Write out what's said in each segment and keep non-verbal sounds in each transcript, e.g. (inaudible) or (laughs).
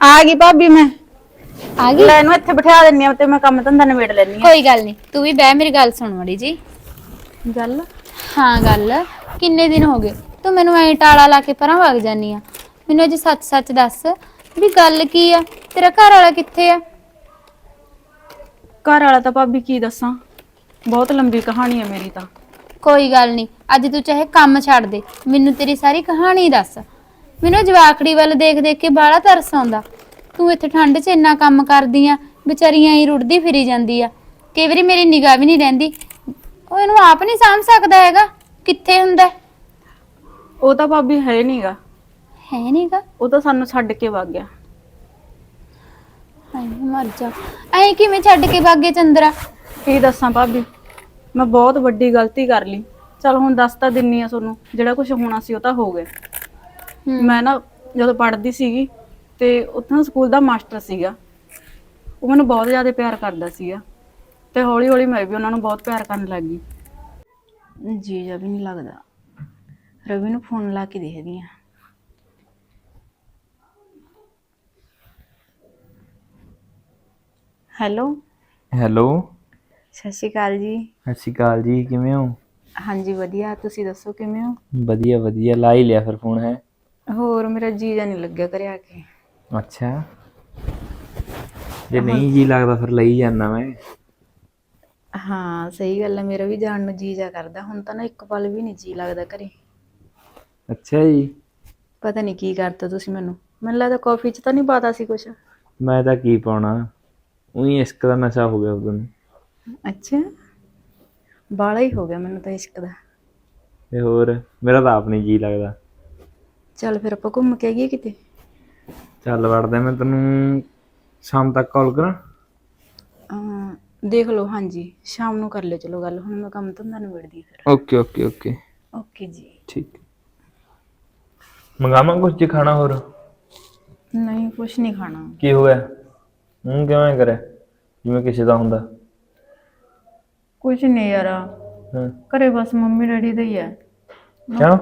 ਆ ਗਈ ਭਾਬੀ ਮੈਂ। ਆ ਗਈ? ਲੈ ਇਹਨੂੰ ਇੱਥੇ ਬਿਠਾ ਦਿੰਨੀ ਆ ਤੇ ਮੈਂ ਕੰਮ ਧੰਦਾ ਨਿਬੇੜ ਲੈਣੀ ਆ। ਕੋਈ ਗੱਲ ਨਹੀਂ ਤੂੰ ਵੀ ਬਹਿ ਮੇਰੀ ਗੱਲ ਸੁਣ ਮੜੀ ਜੀ ਗੱਲ? ਹਾਂ ਗੱਲ। ਕਿੰਨੇ ਦਿਨ ਹੋ ਗਏ? ਤੂੰ ਮੈਨੂੰ ਐਂ ਟਾਲਾ ਲਾ ਕੇ ਪਰਾਂ ਵਗ ਜਾਨੀ ਆ। ਮੈਨੂੰ ਅੱਜ ਸੱਚ ਸੱਚ ਦੱਸ ਵੀ ਗੱਲ ਕੀ ਆ? ਤੇਰਾ ਘਰ ਵਾਲਾ ਕਿੱਥੇ ਆ? ਘਰ ਵਾਲਾ ਤਾਂ ਭਾਬੀ ਕੀ ਦੱਸਾਂ? ਬਹੁਤ ਲੰਬੀ ਕਹਾਣੀ ਹੈ ਮੇਰੀ ਤਾਂ। ਕੋਈ ਗੱਲ ਨਹੀਂ ਅੱਜ ਤੂੰ ਚਾਹੇ ਕੰਮ ਛੱਡ ਦੇ ਮੈਨੂੰ ਤੇਰੀ ਸਾਰੀ ਕਹਾਣੀ ਦੱਸ। ਮੈਨੂੰ ਜਵਾਕੜੀ ਵੱਲ ਦੇਖ ਦੇਖ ਕੇ ਬਾਹਲਾ ਤਰਸ ਆਉਂਦਾ। ਤੂੰ ਇੱਥੇ ਠੰਡ 'ਚ ਇੰਨਾ ਕੰਮ ਕਰਦੀ ਆ ਵਿਚਾਰੀਆਂ ਹੀ ਰੁੜਦੀ ਫਿਰੀ ਜਾਂਦੀ ਆ। ਕਈ ਵਾਰੀ ਮੇਰੀ ਨਿਗਾਹ ਵੀ ਨਹੀਂ ਰਹਿੰਦੀ। ਉਹ ਇਹਨੂੰ ਆਪ ਨਹੀਂ ਸਾਂਭ ਸਕਦਾ ਹੈਗਾ। ਕਿੱਥੇ ਹੁੰਦਾ? ਹੈ ਉਹ ਤਾਂ ਭਾਬੀ ਹੈ ਨਹੀਂਗਾ ਹੈ ਨਹੀਂਗਾ ਉਹ ਤਾਂ ਸਾਨੂੰ ਛੱਡ ਕੇ ਵਗ ਗਿਆ। ਹਾਏ ਮਰ ਜਾ। ਐਂ ਕਿਵੇਂ ਛੱਡ ਕੇ ਭਾਗੇ ਚੰਦਰਾ? ਕੀ ਦੱਸਾਂ ਭਾਬੀ? ਮੈਂ ਬਹੁਤ ਵੱਡੀ ਗਲਤੀ ਕਰ ਲਈ। ਚਲ ਹੁਣ ਦੱਸ ਤਾਂ ਦਿੰਨੀ ਆ ਤੁਹਾਨੂੰ ਜਿਹੜਾ ਕੁਝ ਹੋਣਾ ਸੀ ਉਹ ਤਾਂ ਹੋ ਗਿਆ। ਮੈਂ ਨਾ ਜਦੋਂ ਪੜ੍ਹਦੀ ਸੀਗੀ ਤੇ ਉੱਥੇ ਨਾ ਸਕੂਲ ਦਾ ਮਾਸਟਰ ਸੀਗਾ। ਉਹ ਮੈਨੂੰ ਬਹੁਤ ਜ਼ਿਆਦਾ ਪਿਆਰ ਕਰਦਾ ਸੀਗਾ ਤੇ ਹੌਲੀ ਹੌਲੀ ਮੈਂ ਵੀ ਉਹਨਾਂ ਨੂੰ ਬਹੁਤ ਪਿਆਰ ਕਰਨ ਲੱਗ। ਗਈ ਜੀ ਜਾ ਵੀ ਨਹੀਂ ਲੱਗਦਾ। ਰਵੀ ਨੂੰ ਫੋਨ ਲਾ ਕੇ ਦੇਖਦੀ ਆ ਹੈਲੋ? ਹੈਲੋ? ਸਤਿ ਸ਼੍ਰੀ ਅਕਾਲ ਜੀ। ਸਤਿ ਸ਼੍ਰੀ ਅਕਾਲ ਜੀ ਕਿਵੇਂ ਹੋ? ਹਾਂਜੀ ਵਧੀਆ। ਤੁਸੀਂ ਦੱਸੋ ਕਿਵੇਂ ਹੋ? ਵਧੀਆ ਵਧੀਆ ਲਾ ਹੀ ਲਿਆ ਫਿਰ ਫੋਨ ਹੈ। ਹੋਰ ਮੇਰਾ ਜੀ ਜਾ ਨਹੀਂ ਲੱਗਿਆ ਕਰੇ ਆ ਕੇ। ਅੱਛਾ। ਜੇ ਨਹੀਂ ਜੀ ਲੱਗਦਾ ਫਿਰ ਲਈ ਜਾਂਦਾ ਮੈਂ। ਹਾਂ ਸਹੀ ਗੱਲ ਹੈ ਮੇਰਾ ਵੀ ਜਾਣ ਨੂੰ ਜੀ ਜਾ ਕਰਦਾ। ਹੁਣ ਤਾਂ ਨਾ ਇੱਕ ਪਲ ਵੀ ਨਹੀਂ ਜੀ ਲੱਗਦਾ ਘਰੇ। ਅੱਛਾ ਜੀ। ਪਤਾ ਨਹੀਂ ਕੀ ਕਰਤਾ ਤੁਸੀਂ ਮੈਨੂੰ। ਮੈਨੂੰ ਲੱਗਦਾ ਕਾਫੀ 'ਚ ਤਾਂ ਨਹੀਂ ਪਾਤਾ ਸੀ ਕੁਛ। ਮੈਂ ਤਾਂ ਕੀ ਪਾਉਣਾ। ਉਹੀ ਇਸ਼ਕ ਦਾ ਨਸ਼ਾ ਹੋ ਗਿਆ ਉਦੋਂ। ਅੱਛਾ। ਬਾਲਾ ਹੀ ਹੋ ਗਿਆ ਮੈਨੂੰ ਤਾਂ ਇਸ਼ਕ ਦਾ। ਤੇ ਹੋਰ ਮੇਰਾ ਤਾਂ ਆਪ ਨਹੀਂ ਜੀ ਲੱਗਦਾ। ਚੱਲ ਫਿਰ ਆਪਾਂ ਘੁੰਮ ਕੇ ਆਈਏ ਕਿਤੇ। ਚੱਲ ਵੜਦਾ ਮੈਂ ਤੈਨੂੰ ਸ਼ਾਮ ਤੱਕ ਕਾਲ ਕਰਾਂ। ਅਮ, ਦੇਖ ਲਓ ਹਾਂਜੀ ਸ਼ਾਮ ਨੂੰ ਕਰ ਲਿਓ ਚਲੋ ਗੱਲ ਹੁਣ ਮੈਂ ਕੰਮ ਧੰਦਾ ਨਿਬੜਦੀ ਫਿਰ। ਓਕੇ ਓਕੇ ਓਕੇ ਓਕੇ ਜੀ। ਠੀਕ। ਮੰਗਾਵਾਂ ਕੁਝ ਜੇ ਖਾਣਾ ਹੋਰ? ਨਹੀਂ ਕੁਛ ਨਹੀਂ ਖਾਣਾ। ਕੀ ਹੋ ਗਿਆ? ਹੂੰ ਕਿਵੇਂ ਕਰੇ ਜਿਵੇਂ ਕਿਸੇ ਦਾ ਹੁੰਦਾ। ਕੁਛ ਨਹੀਂ ਯਾਰ। ਹਾਂ। ਘਰੇ ਬਸ ਮੰਮੀ ਡੈਡੀ ਦਾ ਹੀ ਹੈ। ਕਿਉਂ?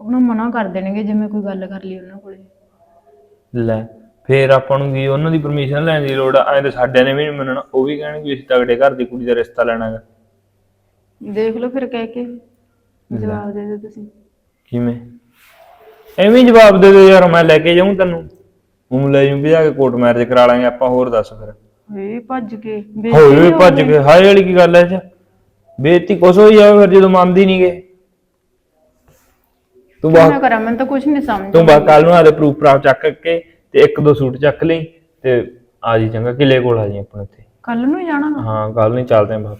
ਉਹਨਾਂ ਮਨਾ ਕਰ ਦੇਣਗੇ ਜੇ ਮੈਂ ਕੋਈ ਗੱਲ ਕਰ ਲਈ ਉਹਨਾਂ ਕੋਲੇ। ਲੈ ਫੇਰ ਆਪਾਂ ਨੂੰ ਕੀ ਉਹਨਾਂ ਦੀ ਪਰਮਿਸ਼ਨ ਲੈਣ ਦੀ ਲੋੜ ਆ? ਐਂ ਤਾਂ ਸਾਡਿਆਂ ਨੇ ਵੀ ਨਹੀਂ ਮੰਨਣਾ ਉਹ ਵੀ ਕਹਿਣਗੇ ਵੀ ਅਸੀਂ ਤਗੜੇ ਘਰ ਦੀ ਕੁੜੀ ਦਾ ਰਿਸ਼ਤਾ ਲੈਣਾ ਹੈਗਾ ਦੇਖ ਲਓ ਫਿਰ ਕਹਿ ਕੇ ਜਵਾਬ ਦੇ ਦਿਓ ਤੁਸੀਂ। ਕਿਵੇਂ? ਐਵੇਂ ਹੀ ਜਵਾਬ ਦੇ ਦੇ ਯਾਰ ਮੈਂ ਲੈ ਕੇ ਜਾਊਂ ਤੈਨੂੰ। ਹੁਣ ਲੈ ਜਾ ਕੇ ਕੋਰਟ ਮੈਰਿਜ ਕਰਾ ਲਾਂਗੇ ਆਪਾਂ ਹੋਰ ਦੱਸ ਫਿਰ। ਵੇ ਭੱਜ ਕੇ ਹੋਏ ਭੱਜ ਕੇ ਹਾਏ ਵਾਲੀ ਕੀ ਗੱਲ ਐ ਚ। ਬੇਇੱਜ਼ਤੀ ਕੁਛ ਹੋਈ ਜਾਵੇ ਫਿਰ ਜਦੋਂ ਮੰਨਦੀ ਨਹੀਂ ਗੇ। ਤੂੰ ਬਾ ਮੈਂ ਕਰਾਂ? ਮੈਨੂੰ ਤਾਂ ਕੁਝ ਨਹੀਂ ਸਮਝ ਤੂੰ ਬਾ ਕੱਲ ਨੂੰ ਆਦੇ ਪ੍ਰੂਫ ਪ੍ਰਾਪ ਚੱਕ ਕੇ ਤੇ ਇੱਕ ਦੋ ਸੂਟ ਚੱਕ ਲਈ ਤੇ ਆ ਜੀ ਚੰਗਾ ਕਿਲੇ ਕੋਲ ਆ ਜੀ ਆਪਣੇ ਇੱਥੇ। ਕੱਲ ਨੂੰ ਜਾਣਾ ਹਾਂ ਕੱਲ ਨਹੀਂ ਚੱਲਦੇ ਆਂ ਬਸ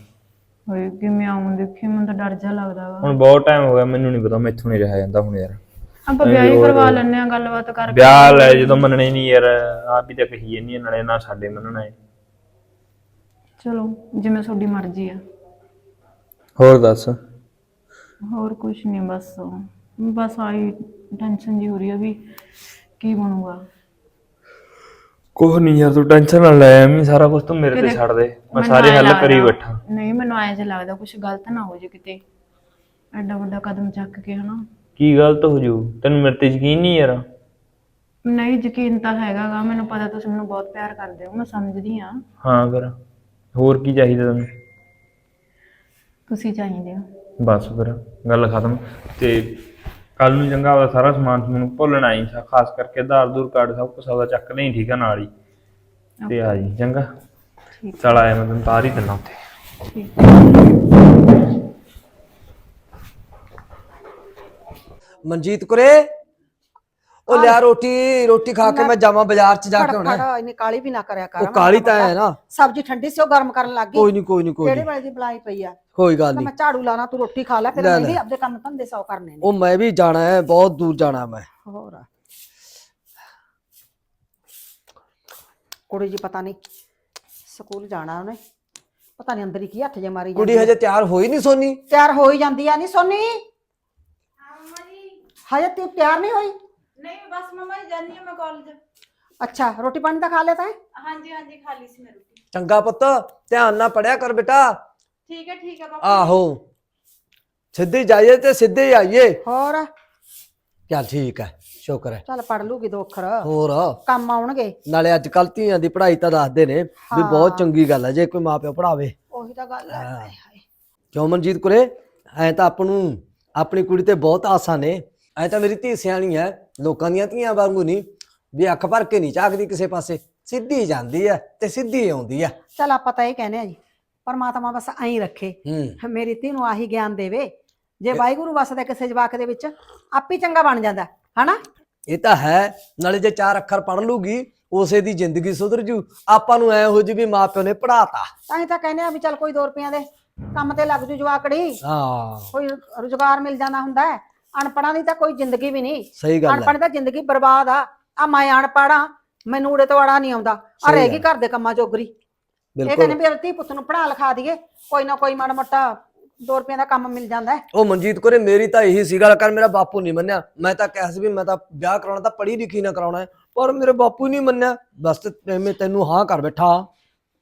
ਹੋਏ ਕਿਵੇਂ ਆਉਂ ਦੇਖੀ ਮੈਨੂੰ ਤਾਂ ਡਰ ਜਾ ਲੱਗਦਾ ਵਾ। ਹੁਣ ਬਹੁਤ ਟਾਈਮ ਹੋ ਗਿਆ ਮੈਨੂੰ ਨਹੀਂ ਪਤਾ ਮੈਥੋਂ ਨਹੀਂ ਰਿਹਾ ਜਾਂਦਾ ਹੁਣ ਯਾਰ। ਆਪਾਂ ਵਿਆਹ ਹੀ ਕਰਵਾ ਲੈਣੇ ਆ ਗੱਲਬਾਤ ਕਰਕੇ। ਵਿਆਹ ਲੈ ਜਦੋਂ ਮੰਨਣੇ ਨਹੀਂ ਯਾਰ ਆਪ ਵੀ ਤਾਂ ਕਹੀ ਨਹੀਂ ਨਾਲੇ ਨਾ ਸਾਡੇ ਮੰਨਣਾ ਹੈ ਚਲੋ ਜਿਵੇਂ ਤੁਹਾਡੀ ਮਰਜ਼ੀ ਆ। ਹੋਰ ਦੱਸ। ਹੋਰ ਕੁਝ ਨਹੀਂ ਬਸ। ਬਸ ਆਈ ਟੈਨਸ਼ਨ ਜੀ ਹੋ ਰਹੀ ਆ ਵੀ ਕੀ ਬਣੂਗਾ। ਕੁਛ ਨਹੀਂ ਯਾਰ ਤੂੰ ਟੈਨਸ਼ਨ ਨਾ ਲੈ ਐਵੇਂ ਸਾਰਾ ਕੁਝ ਤੂੰ ਮੇਰੇ ਤੇ ਛੱਡ ਦੇ। ਮੈਂ ਸਾਰੇ ਹੱਲ ਕਰੀ ਬੈਠਾ। ਨਹੀਂ ਮੈਨੂੰ ਐਂ ਜਿਹਾ ਲੱਗਦਾ ਕੁਝ ਗਲਤ ਨਾ ਹੋ ਜੇ ਕਿਤੇ। ਐਡਾ ਵੱਡਾ ਕਦਮ ਚੱਕ ਕੇ ਹਨਾ। ਕੀ ਗਲਤ ਹੋ ਜੂ? ਤੈਨੂੰ ਮੇਰੇ ਤੇ ਯਕੀਨ ਨਹੀਂ ਯਾਰ? ਨਹੀਂ ਯਕੀਨ ਤਾਂ ਹੈਗਾਗਾ ਮੈਨੂੰ ਪਤਾ ਤੁਸੀਂ ਮੈਨੂੰ ਬਹੁਤ ਪਿਆਰ ਕਰਦੇ ਹੋ ਮੈਂ ਸਮਝਦੀ ਆ ਹਾਂ ਫਿਰ। ਹੋਰ ਕੀ ਚਾਹੀਦਾ ਤੈਨੂੰ? ਤੁਸੀਂ ਚਾਹੀਦੇ ਹੋ। ਬਸ ਫਿਰ ਗੱਲ ਖਤਮ। ਤੇ ਕੱਲ ਨੂੰ ਚੰਗਾ ਉਹਦਾ ਸਾਰਾ ਸਮਾਨ ਮੈਨੂੰ ਭੁੱਲਣਾ ਹੀ ਖਾਸ ਕਰਕੇ ਆਧਾਰ ਦੂਰ ਕਾਰਡ ਸਭ ਕੁਝ ਉਹਦਾ ਚੱਕ ਲਈ ਠੀਕ ਆ ਨਾਲ ਹੀ। ਤੇ ਆ ਜੀ ਚੰਗਾ। ਠੀਕ। ਚਲ ਆਇਆ ਮੈਂ ਤੈਨੂੰ ਤਾਰ ਹੀ ਦਿੰਦਾ ਉੱਥੇ। ਮਨਜੀਤ ਕੁਰੇ? ਉਹ ਲਿਆ ਰੋਟੀ ਰੋਟੀ ਖਾ ਕੇ ਮੈਂ ਜਾਵਾਂ ਬਾਜ਼ਾਰ ਚ ਜਾ ਕੇ ਆਉਣਾ। ਹੈ। ਖੜਾ ਇਹਨੇ ਕਾਲੀ ਵੀ ਨਾ ਕਰਿਆ ਕਰ ਉਹ ਕਾਲੀ ਤਾਂ ਹੈ ਨਾ। ਸਬਜ਼ੀ ਠੰਡੀ ਸੀ ਉਹ ਗਰਮ ਕਰਨ ਲੱਗ ਗਈ। ਕੋਈ ਨਹੀਂ ਕੋਈ ਨਹੀਂ ਕੋਈ ਕਿਹੜੇ ਨਹੀਂ ਵੇਲੇ ਦੀ ਬੁਲਾਈ ਪਈ ਆ? ਕੋਈ ਗੱਲ ਤਾਂ ਨਹੀਂ ਮੈਂ ਝਾੜੂ ਲਾਣਾ ਤੂੰ ਰੋਟੀ ਖਾ ਲੈ ਫਿਰ ਲੈ ਮੈਂ ਲੈ। ਵੀ ਆਪਦੇ ਕੰਮ ਧੰਦੇ ਸੌ ਕਰਨੇ ਨੇ। ਉਹ ਮੈਂ ਵੀ ਜਾਣਾ ਹੈ ਬਹੁਤ ਦੂਰ ਜਾਣਾ ਮੈਂ। ਹੋਰ। ਕੁੜੀ ਜੀ ਪਤਾ ਨਹੀਂ ਸਕੂਲ ਜਾਣਾ ਉਹਨੇ। ਪਤਾ ਨਹੀਂ ਅੰਦਰ ਹੀ ਕੀ ਹੱਥ ਜੇ ਮਾਰੀ ਕੁੜੀ। ਹਜੇ ਤਿਆਰ ਹੋਈ ਨਹੀਂ ਸੋਨੀ? ਤਿਆਰ ਹੋ ਹੀ ਜਾਂਦੀ ਆ ਨਹੀਂ ਸੋਨੀ? ਹਜੇ ਤੂੰ ਤਿਆਰ ਨਹੀਂ ਹੋਈ? ਨਹੀਂ ਬਸ ਮਮਾ ਜੀ ਜਾਨੀ ਆ ਮੈਂ ਕਾਲਜ ਅੱਛਾ ਰੋਟੀ ਪਾਣੀ ਤਾਂ ਖਾ ਲਿਆ ਤਾਂ ਹਾਂਜੀ ਹਾਂਜੀ ਖਾ ਲਈ ਸੀ ਮੈਂ ਰੋਟੀ। ਚੰਗਾ ਪੁੱਤ ਧਿਆਨ ਨਾਲ ਪੜਿਆ ਕਰ ਬੇਟਾ। ਠੀਕ ਹੈ ਠੀਕ ਹੈ ਪਾਪਾ ਆਹੋ। ਸਿੱਧੇ ਜਾਈਏ ਤੇ ਸਿੱਧੇ ਹੀ ਆਈਏ। ਹੋਰ? ਚੱਲ ਠੀਕ ਹੈ ਸ਼ੁਕਰ ਹੈ। ਚੱਲ ਪੜ ਲੂਗੀ ਦੋ ਅੱਖਰ। ਹੋਰ? ਕੰਮ ਆਉਣਗੇ। ਨਾਲੇ ਅੱਜ ਕੱਲ ਧੀਆਂ ਦੀ ਪੜ੍ਹਾਈ ਤਾਂ ਦੱਸਦੇ ਨੇ ਵੀ ਬਹੁਤ ਚੰਗੀ ਗੱਲ ਹੈ ਜੇ ਕੋਈ ਮਾਪਿਓ ਪੜਾਵੇ ਉਹੀ ਤਾਂ ਗੱਲ ਹੈ। ਹਾਏ ਹਾਏ। ਕਿਉਂ ਮਨਜੀਤ ਕੁਰੇ ਐ ਤਾਂ ਆਪ ਨੂੰ ਆਪਣੀ ਕੁੜੀ ਤੇ ਬਹੁਤ ਆਸਾਂ ਨੇ। ਐ ਤਾਂ ਮੇਰੀ ਧੀ ਸਿਆਣੀ ਐ ਲੋਕਾਂ ਦੀਆਂ ਧੀਆਂ ਵਾਂਗੂ ਨਹੀਂ। ਵੀ ਅੱਖ ਭਰ ਕੇ ਨਹੀਂ ਝਾਕਦੀ ਕਿਸੇ ਪਾਸੇ ਸਿੱਧੀ ਜਾਂਦੀ ਐ ਤੇ ਸਿੱਧੀ ਆਉਂਦੀ ਐ। ਚੱਲ ਆਪਾਂ ਤਾਂ ਇਹ ਕਹਿੰਦੇ ਆ ਜੀ ਪਰਮਾਤਮਾ ਬਸ ਐਂ ਹੀ ਰੱਖੇ। ਹੂੰ। ਮੇਰੀ ਧੀ ਨੂੰ ਆਹੀ ਗਿਆਨ ਦੇਵੇ ਜੇ ਵਾਹਿਗੁਰੂ ਵਸਦਾ ਕਿਸੇ ਜਵਾਕ ਦੇ ਵਿੱਚ ਆਪੇ ਚੰਗਾ ਬਣ ਜਾਂਦਾ ਹਨਾ? ਇਹ ਤਾਂ ਹੈ ਨਾਲੇ ਜੇ ਚਾਰ ਅੱਖਰ ਪੜ ਲੂਗੀ ਉਸੇ ਦੀ ਜ਼ਿੰਦਗੀ ਸੁਧਰ ਜੂ। ਆਪਾਂ ਨੂੰ ਐ ਹੋ ਜੂ ਵੀ ਮਾਪਿਓ ਨੇ ਪੜਾਤਾ ਤਾਂ ਹੀ ਤਾਂ ਕਹਿੰਦੇ ਆ ਵੀ ਚੱਲ ਕੋਈ 2 ਰੁਪਈਆਂ ਦੇ ਕੰਮ ਤੇ ਲੱਗ ਜੂ ਜਵਾਕੜੀ। ਹਾਂ। ਕੋਈ ਰੁਜ਼ਗਾਰ ਮਿਲ ਜਾਂਦਾ ਹੁੰਦਾ ਹੈ ਅਨਪੜਾਂ ਦੀ ਤਾਂ ਕੋਈ ਜ਼ਿੰਦਗੀ ਵੀ ਨਹੀਂ। ਸਹੀ ਗੱਲ ਹੈ ਅਨਪੜ੍ਹ ਤਾਂ ਜ਼ਿੰਦਗੀ ਬਰਬਾਦ ਆ। ਆ ਮੈਂ ਅਨਪੜ੍ਹਾਂ ਮੈਨੂੰ ਉੜੇ ਤੋਂ ਅੜਾ ਨਹੀਂ ਆਉਂਦਾ। ਆ ਸਹੀ ਰਹੇਗੀ ਗੱਲ। ਘਰ ਦੇ ਕੰਮਾਂ ਜੋਗਰੀ ਇਹ ਬਿਲਕੁਲ। ਕਹਿੰਦੇ ਵੀ ਧੀ ਪੁੱਤ ਨੂੰ ਪੜਾ ਲਿਖਾ ਦਈਏ। ਕੋਈ ਨਾ ਕੋਈ ਮਾੜਾ ਮੋਟਾ 2 ਰੁਪਈਆਂ ਦਾ ਕੰਮ ਮਿਲ ਜਾਂਦਾ ਹੈ। ਉਹ ਮਨਜੀਤ ਕੋਰੇ ਮੇਰੀ ਤਾਂ ਇਹੀ ਸੀ ਗੱਲ ਕਰ ਮੇਰਾ ਬਾਪੂ ਨਹੀਂ ਮੰਨਿਆ। ਮੈਂ ਤਾਂ ਕਿਹਾ ਸੀ ਵੀ ਮੈਂ ਤਾਂ ਵਿਆਹ ਕਰਾਉਣਾ ਤਾਂ ਪੜ੍ਹੀ ਲਿਖੀ ਨਾ ਕਰਾਉਣਾ ਹੈ। ਪਰ ਮੇਰੇ ਬਾਪੂ ਨਹੀਂ ਮੰਨਿਆ। ਬਸ ਤੇ ਮੈਂ ਤੈਨੂੰ ਹਾਂ ਕਰ ਬੈਠਾ।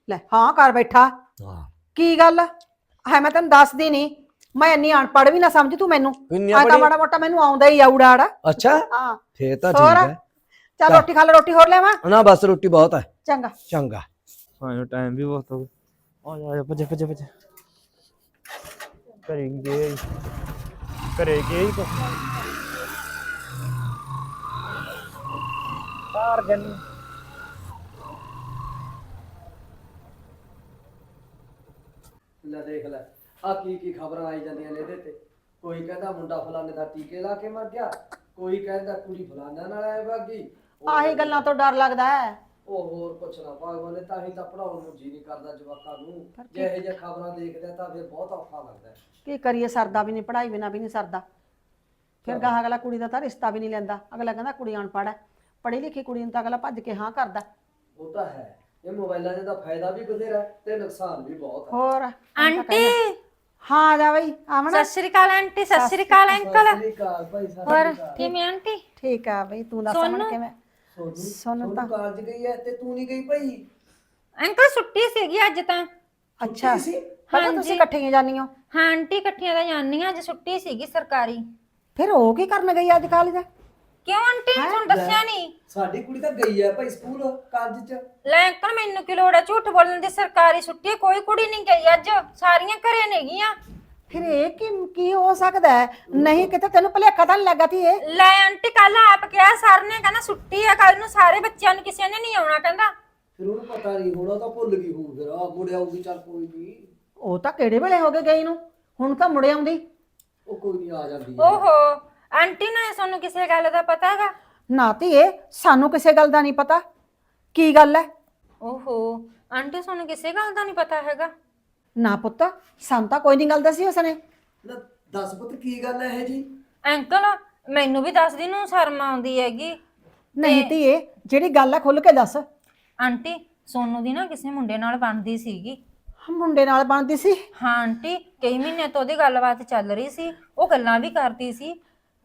ਲੈ ਹਾਂ ਘਰ ਬੈਠਾ। ਹਾਂ। ਕੀ ਗੱਲ? ਹੈ ਮੈਂ ਤੈਨੂੰ ਦੱਸਦੀ ਨਹੀਂ। ਮੈਂ ਇੰਨੀ ਅਨਪੜ੍ਹ ਵੀ ਨਾ ਸਮਝ ਤੂੰ ਮੈਨੂੰ। ਆ ਤਾਂ ਮਾੜਾ ਮੋਟਾ ਮੈਨੂੰ ਆਉਂਦਾ ਹੀ ਆ ਉੜਾੜਾ ਅੱਛਾ? ਹਾਂ। ਫੇਰ ਤਾਂ ਹੋਰ? ਠੀਕ ਹੈ। ਚੱਲ ਰੋਟੀ ਖਾ ਲੈ ਰੋਟੀ ਹੋਰ ਲੈਵਾਂ ਨਾ ਬਸ ਰੋਟੀ ਬਹੁਤ ਹੈ। ਚੰਗਾ। ਚੰਗਾ। ਸਾਨੂੰ ਟਾਈਮ ਵੀ ਬਹੁਤ ਹੋ ਗਿਆ। ਆ ਜਾ ਆ ਜਾ ਭੱਜ ਭੱਜ ਭੱਜ। ਘਰੇ ਗਏ ਘਰੇ ਗਏ ਹੀ ਤਾਰ ਗਨ ਲੈ ਦੇਖ ਲੈ। ਆ ਕੀ ਕੀ ਖਬਰਾਂ ਆਈ ਜਾਂਦੀਆਂ ਨੇ ਇਹਦੇ ਤੇ। ਕੋਈ ਕਹਿੰਦਾ ਮੁੰਡਾ ਫਲਾਣੇ ਦਾ ਟੀਕੇ ਲਾ ਕੇ ਮਰ ਗਿਆ ਕੋਈ ਕਹਿੰਦਾ ਕੁੜੀ ਫਲਾਣਾ ਨਾਲ ਆਏ ਬਾਗੀ ਆਹੀ ਗੱਲਾਂ ਤੋਂ ਡਰ ਲੱਗਦਾ ਹੈ। ਉਹ ਹੋਰ ਕੁਛ ਨਾ ਭਗਵਾਨ ਨੇ ਤਾਂ ਹੀ ਤਾਂ ਪੜਾਉਣ ਨੂੰ ਜੀ ਨਹੀਂ ਕਰਦਾ ਜਵਾਕਾਂ ਨੂੰ। ਜੇ ਇਹ ਜਿਹੀਆਂ ਖਬਰਾਂ ਦੇਖਦੇ ਤਾਂ ਫਿਰ ਬਹੁਤ ਔਖਾ ਲੱਗਦਾ ਹੈ। ਕੀ ਕਰੀਏ ਸਰਦਾ ਵੀ ਨਹੀਂ ਪੜ੍ਹਾਈ ਬਿਨਾ ਵੀ ਨਹੀਂ ਸਰਦਾ। ਫਿਰ ਗਾਹ ਅਗਲਾ ਕੁੜੀ ਦਾ ਤਾਂ ਰਿਸ਼ਤਾ ਵੀ ਨਹੀਂ ਲੈਂਦਾ। ਅਗਲਾ ਕਹਿੰਦਾ ਕੁੜੀ ਅਨਪੜ੍ਹ ਹੈ। ਪੜ੍ਹੀ ਲਿਖੀ ਕੁੜੀ ਨੂੰ ਤਾਂ ਅਗਲਾ ਭੱਜ ਕੇ ਹਾਂ ਕਰਦਾ। ਉਹ ਤਾਂ ਹੈ। ਇਹ ਮੋਬਾਈਲਾਂ ਦਾ ਫਾਇਦਾ ਵੀ ਬਥੇਰਾ ਹੈ ਤੇ ਨੁਕਸਾਨ ਵੀ ਬਹੁਤ ਹੈ। ਹੋਰ ਆਂਟੀ! ਹਾਂ ਆ ਜਾ ਬਈ ਆਵਣਾ। ਸਤਿ ਸ਼੍ਰੀ ਅਕਾਲ ਆਂਟੀ ਸਤਿ ਸ਼੍ਰੀ ਅਕਾਲ ਅੰਕਲ। ਸਤਿ ਸ੍ਰੀ ਅਕਾਲ ਭਾਈ ਸਤਿ ਹੋਰ ਸ੍ਰੀ ਅਕਾਲ। ਕਿਵੇਂ ਆਂਟੀ? ਠੀਕ ਆ ਬਈ ਤੂੰ ਦੱਸ ਹੁਣ ਕਿਵੇਂ? ਸੋਨੂੰ ਸੋਨੂੰ ਤਾਂ ਕਾਲਜ ਗਈ ਹੈ ਤੇ ਤੂੰ ਨਹੀਂ ਗਈ ਭਾਈ? ਅੰਕਲ ਛੁੱਟੀ ਸੀਗੀ ਅੱਜ ਤਾਂ। ਅੱਛਾ ਪਹਿਲਾਂ ਤੁਸੀਂ ਇਕੱਠੀਆਂ ਜਾਨੀ ਹੋ? ਹਾਂ ਆਂਟੀ ਇਕੱਠੀਆਂ ਤਾਂ ਜਾਂਦੀਆਂ ਅੱਜ ਛੁੱਟੀ ਸੀਗੀ ਸਰਕਾਰੀ। ਫਿਰ ਉਹ ਕੀ ਕਰਨ ਗਈ ਅੱਜ ਕਾਲਜ? ਕਿਉਂ ਆਂਟੀ? ਤੁਹਾਨੂੰ ਦੱਸਿਆ ਨਹੀਂ? ਸਾਡੀ ਕੁੜੀ ਤਾਂ ਗਈ ਹੈ ਭਾਈ ਸਕੂਲ ਕਾਲਜ ਚ। ਲੈ ਅੰਕਲ ਮੈਨੂੰ ਕੀ ਲੋੜ ਹੈ ਝੂਠ ਬੋਲਣ ਦੀ ਸਰਕਾਰੀ ਛੁੱਟੀ ਹੈ, ਕੋਈ ਕੁੜੀ ਨਹੀਂ ਗਈ ਅੱਜ। ਸਾਰੀਆਂ ਘਰੇ ਨੇਗੀਆਂ ਫਿਰ ਇਹ ਕੀ ਕੀ ਹੋ ਸਕਦਾ ਹੈ? ਨਹੀਂ ਕਿਤੇ ਤੈਨੂੰ ਭੁਲੇਖਾ ਤਾਂ ਨਹੀਂ ਲੱਗਾ ਤੀ ਇਹ? ਲੈ ਆਂਟੀ ਕੱਲ ਆਪ ਕਿਹਾ ਸਰ ਨੇ ਕਹਿੰਦਾ ਛੁੱਟੀ ਹੈ ਕੱਲ ਨੂੰ ਸਾਰੇ ਬੱਚਿਆਂ ਨੂੰ ਕਿਸੇ ਨੇ ਨਹੀਂ ਆਉਣਾ ਕਹਿੰਦਾ। ਫਿਰ ਉਹਨੂੰ ਪਤਾ ਨਹੀਂ ਹੋਣਾ ਤਾਂ ਭੁੱਲ ਗਈ ਹੋਊ ਫਿਰ। ਆ ਮੁੜ ਆਊਗੀ ਚੱਲ ਕੋਈ ਨਹੀਂ। ਉਹ ਤਾਂ ਕਿਹੜੇ ਵੇਲੇ ਹੋ ਗਏ ਗਈ ਨੂੰ? ਹੁਣ ਤਾਂ ਮੁੜ ਆਉਂਦੀ। ਉਹ ਕੋਈ ਨਹੀਂ ਆ ਜਾਂਦੀ ਓਹੋ। ਆਂਟੀ ਨਾ ਤੁਹਾਨੂੰ ਕਿਸੇ ਗੱਲ ਦਾ ਪਤਾ ਹੈਗਾ? ਨਾ ਧੀਏ ਸਾਨੂੰ ਕਿਸੇ ਗੱਲ ਦਾ ਨਹੀਂ ਪਤਾ। ਕੀ ਗੱਲ ਹੈ ਓਹੋ ਆਂਟੀ ਤੁਹਾਨੂੰ ਕਿਸੇ ਗੱਲ ਦਾ ਨਹੀਂ ਪਤਾ ਹੈਗਾ। ਨਾ ਪੁੱਤ ਸਾਨੂੰ ਤਾਂ ਕੋਈ ਨਹੀਂ ਗੱਲ ਦੱਸੀ ਉਸਨੇ। ਨਾ ਦੱਸ ਪੁੱਤ ਕੀ ਗੱਲ ਹੈ ਇਹ ਜੀ? ਅੰਕਲ ਮੈਨੂੰ ਵੀ ਦੱਸਦੀ ਨੂੰ ਸ਼ਰਮ ਆਉਂਦੀ ਹੈਗੀ। ਨਹੀਂ ਧੀਏ ਜਿਹੜੀ ਗੱਲ ਹੈ ਖੁੱਲ ਕੇ ਦੱਸ। ਆਂਟੀ ਸੋਨੂ ਦੀ ਨਾ ਕਿਸੇ ਮੁੰਡੇ ਨਾਲ ਬਣਦੀ ਸੀਗੀ। ਮੁੰਡੇ ਨਾਲ ਬਣਦੀ ਸੀ? ਹਾਂ ਆਂਟੀ ਕਈ ਮਹੀਨੇ ਤੋਂ ਉਹਦੀ ਗੱਲਬਾਤ ਚੱਲ ਰਹੀ ਸੀ। ਉਹ ਗੱਲਾਂ ਵੀ ਕਰਦੀ ਸੀ।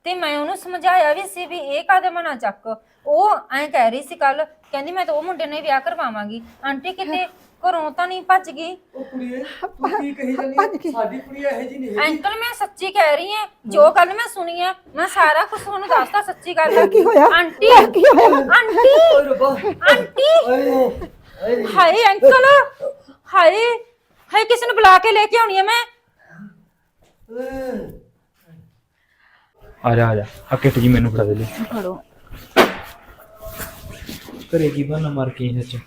ਤੇ ਮੈਂ ਉਹਨੂੰ ਸਮਝਾਇਆ ਵੀ ਸੀ ਵੀ ਇਹ ਕਦਮ ਨਾ ਚੱਕ। ਉਹ ਐਂ ਕਹਿ ਰਹੀ ਸੀ ਕੱਲ ਕਹਿੰਦੀ ਮੈਂ ਤਾਂ ਉਹ ਮੁੰਡੇ ਨਾਲ ਹੀ ਵਿਆਹ ਕਰਵਾਵਾਂਗੀ। ਆਂਟੀ ਕਿਤੇ ਘਰੋਂ ਤਾਂ ਨਹੀਂ ਭੱਜ ਗਈ? ਉਹ ਕੁੜੀਏ ਤੂੰ ਕੀ ਕਹੀ ਜਾਂਦੀ ਭੱਜ ਹੈ? ਗਈ। ਸਾਡੀ ਕੁੜੀ ਇਹ ਜੀ ਨਹੀਂ ਹੈਗੀ। ਅੰਕਲ ਮੈਂ ਸੱਚੀ ਕਹਿ ਰਹੀ ਹਾਂ ਜੋ ਗੱਲ ਮੈਂ ਸੁਣੀ ਹੈ ਮੈਂ ਸਾਰਾ ਕੁਝ ਤੁਹਾਨੂੰ ਦੱਸਦਾ ਸੱਚੀ ਗੱਲ ਕੀ ਹੋਇਆ? ਆਂਟੀ ਇਹ ਕੀ ਹੋਇਆ? ਆਂਟੀ ਰੱਬਾ। ਆਂਟੀ। ਓਏ ਓਏ ਹਾਏ ਅੰਕਲ ਹਾਏ ਹਾਏ ਕਿਸੇ ਨੂੰ ਬੁਲਾ ਕੇ ਲੈ ਕੇ ਆਉਣੀ ਹੈ ਮੈਂ। ਓਏ। ਆ ਜਾ ਆ ਜਾ। ਆ ਕਿੱਟ ਜੀ ਮੈਨੂੰ ਫੜਾ ਦੇ ਲਈ। ਫੜੋ। ਘਰੇ ਕੀ ਬਹਾਨਾ ਮਾਰ ਕੇ ਆਈ ਸੱਚ?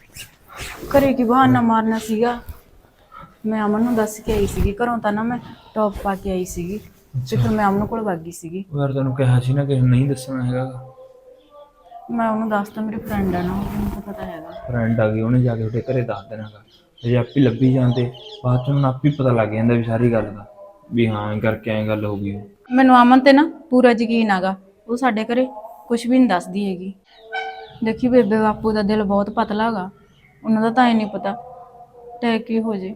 ਘਰੇ ਕੀ ਬਹਾਨਾ ਮਾਰਨਾ ਸੀਗਾ? ਮੈਂ ਅਮਨ ਨੂੰ ਦੱਸ ਕੇ ਆਈ ਸੀਗੀ ਘਰੋਂ ਤਾਂ ਨਾ ਮੈਂ ਟੌਪ ਪਾ ਕੇ ਆਈ ਸੀਗੀ। ਤੇ ਫਿਰ ਮੈਂ ਅਮਨ ਕੋਲ ਵਗ ਗਈ ਸੀਗੀ। ਯਾਰ ਤੈਨੂੰ ਕਿਹਾ ਸੀ ਨਾ ਕਿ ਨਹੀਂ ਦੱਸਣਾ ਹੈਗਾ। ਮੈਂ ਉਹਨੂੰ ਦੱਸਤਾ ਮੇਰੀ ਫਰੈਂਡ ਆ ਨਾ ਉਹਨੂੰ ਤਾਂ ਪਤਾ ਹੈਗਾ। ਫਰੈਂਡ ਆ ਗਈ ਉਹਨੇ ਜਾ ਕੇ ਉਹਦੇ ਘਰੇ ਦੱਸ ਦੇਣਾਗਾ ਜੇ ਆਪੀ ਲੱਭੀ ਜਾਂਦੇ ਬਾਅਦ ਚ ਉਹਨੂੰ ਆਪੀ ਪਤਾ ਲੱਗ ਜਾਂਦਾ ਵੀ ਸਾਰੀ ਗੱਲ ਦਾ। ਵੀ ਹਾਂ ਐਂ ਕਰਕੇ ਐਂ ਗੱਲ ਹੋ ਗਈ ਉਹ। ਮੈਨੂੰ ਅਮਨ ਤੇ ਨਾ ਪੂਰਾ ਯਕੀਨ ਆਗਾ ਉਹ ਸਾਡੇ ਘਰੇ ਕੁਝ ਵੀ ਨਹੀਂ ਦੱਸਦੀ ਹੈਗੀ। ਦੇਖੀ ਬੇਬੇ ਬਾਪੂ ਦਾ ਦਿਲ ਬਹੁਤ ਪਤਲਾ ਹੈਗਾ। ਉਹਨਾਂ ਦਾ ਤਾਂ ਇਹ ਨਹੀਂ ਪਤਾ ਤੇ ਕੀ ਹੋ ਜੇ।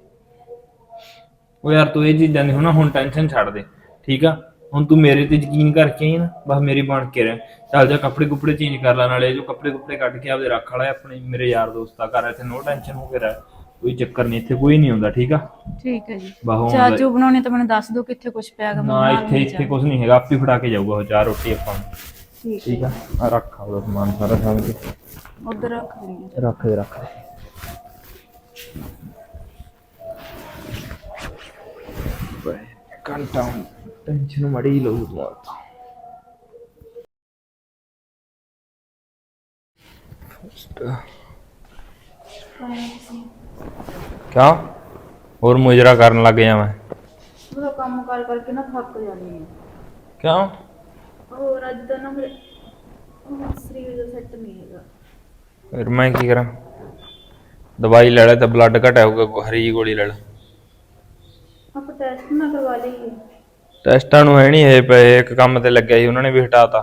ਉਹ ਯਾਰ ਤੂੰ ਇਹ ਚੀਜ਼ਾਂ ਦੀ ਹੁਣ ਹੁਣ ਟੈਨਸ਼ਨ ਛੱਡ ਦੇ। ਠੀਕ ਆ? ਹੁਣ ਤੂੰ ਮੇਰੇ ਤੇ ਯਕੀਨ ਕਰਕੇ ਆਈ ਨਾ, ਬਸ ਮੇਰੀ ਬਣ ਕੇ ਰਹਿ। ਚੱਲ ਜਾ ਕੱਪੜੇ ਕੁਪੜੇ ਚੇਂਜ ਕਰ ਲੈ, ਨਾਲੇ ਜੋ ਕੱਪੜੇ ਕੁਪੜੇ ਕੱਢ ਕੇ ਆਪਦੇ ਰੱਖ ਵਾਲਾ ਆਪਣੇ, ਮੇਰੇ ਯਾਰ ਦੋਸਤਾਂ ਘਰ ਇੱਥੇ ਨੋ ਟੈਨਸ਼ਨ ਹੋ ਕੇ ਰਹਿ। ਕੋਈ ਚੱਕਰ ਨਹੀਂ ਇੱਥੇ ਕੋਈ ਨਹੀਂ ਹੁੰਦਾ ਠੀਕ ਆ? ਠੀਕ ਹੈ ਜੀ। ਬਾਹੋਂ ਚਾਹ ਚੂ ਬਣਾਉਣੀ ਤਾਂ ਮੈਨੂੰ ਦੱਸ ਦਿਓ ਕਿੱਥੇ ਕੁਝ ਪਿਆ ਮੈਂ ਨਾ ਇੱਥੇ ਇੱਥੇ ਕੁਝ ਨਹੀਂ ਹੈਗਾ ਆਪੇ ਫੜਾ ਕੇ ਜਾਊਗਾ ਉਹ ਚਾਹ ਰੋਟੀ ਆਪਾਂ ਨੂੰ। ਠੀਕ ਆ? ਆ ਰੱਖ ਆਪਦਾ ਸਮਾਨ ਸਾਰਾ ਸਾਂਭ ਕੇ ਉਧਰ ਰੱਖ ਦਿੰਦੀ ਰੱਖ ਦੇ ਰੱਖ ਦੇ। ਬਈ ਘੰਟਾ ਟੈਨਸ਼ਨ ਮੜੀ ਲਊ ਦਿਮਾਗ ਤੋਂ ਕਿਆ ਹੋਰ ਮੁਜਰਾ ਕਰਨ ਲੱਗ ਜਾ ਮੈਂ। ਉਹਦਾ ਕੰਮ ਕਰ ਕਰਕੇ ਨਾ ਥੱਕ ਜਾਂਦੀ ਹਾਂ। ਕਿਉਂ? ਹੋਰ ਅੱਜ ਤਾਂ ਨਾ ਮੇਰੇ ਉਹ ਸਰੀਰ ਦਾ ਸੈੱਟ ਨਹੀਂ ਹੈਗਾ। ਫਿਰ ਮੈਂ ਕੀ ਕਰਾਂ? ਦਵਾਈ ਲੈ ਲੈ ਤਾਂ ਬਲੱਡ ਘਟਿਆ ਹੋਊਗਾ ਹਰੀ ਜੀ ਗੋਲੀ ਲੈ ਲੈ। ਆਪਾਂ ਟੈਸਟ ਨਾ ਕਰਵਾ ਲਈਏ ਟੈਸਟਾਂ ਨੂੰ ਹੈ ਨਹੀਂ ਇਹ ਪਏ ਇੱਕ ਕੰਮ ਤੇ ਲੱਗਿਆ ਸੀ ਉਹਨਾਂ ਨੇ ਵੀ ਹਟਾਤਾ।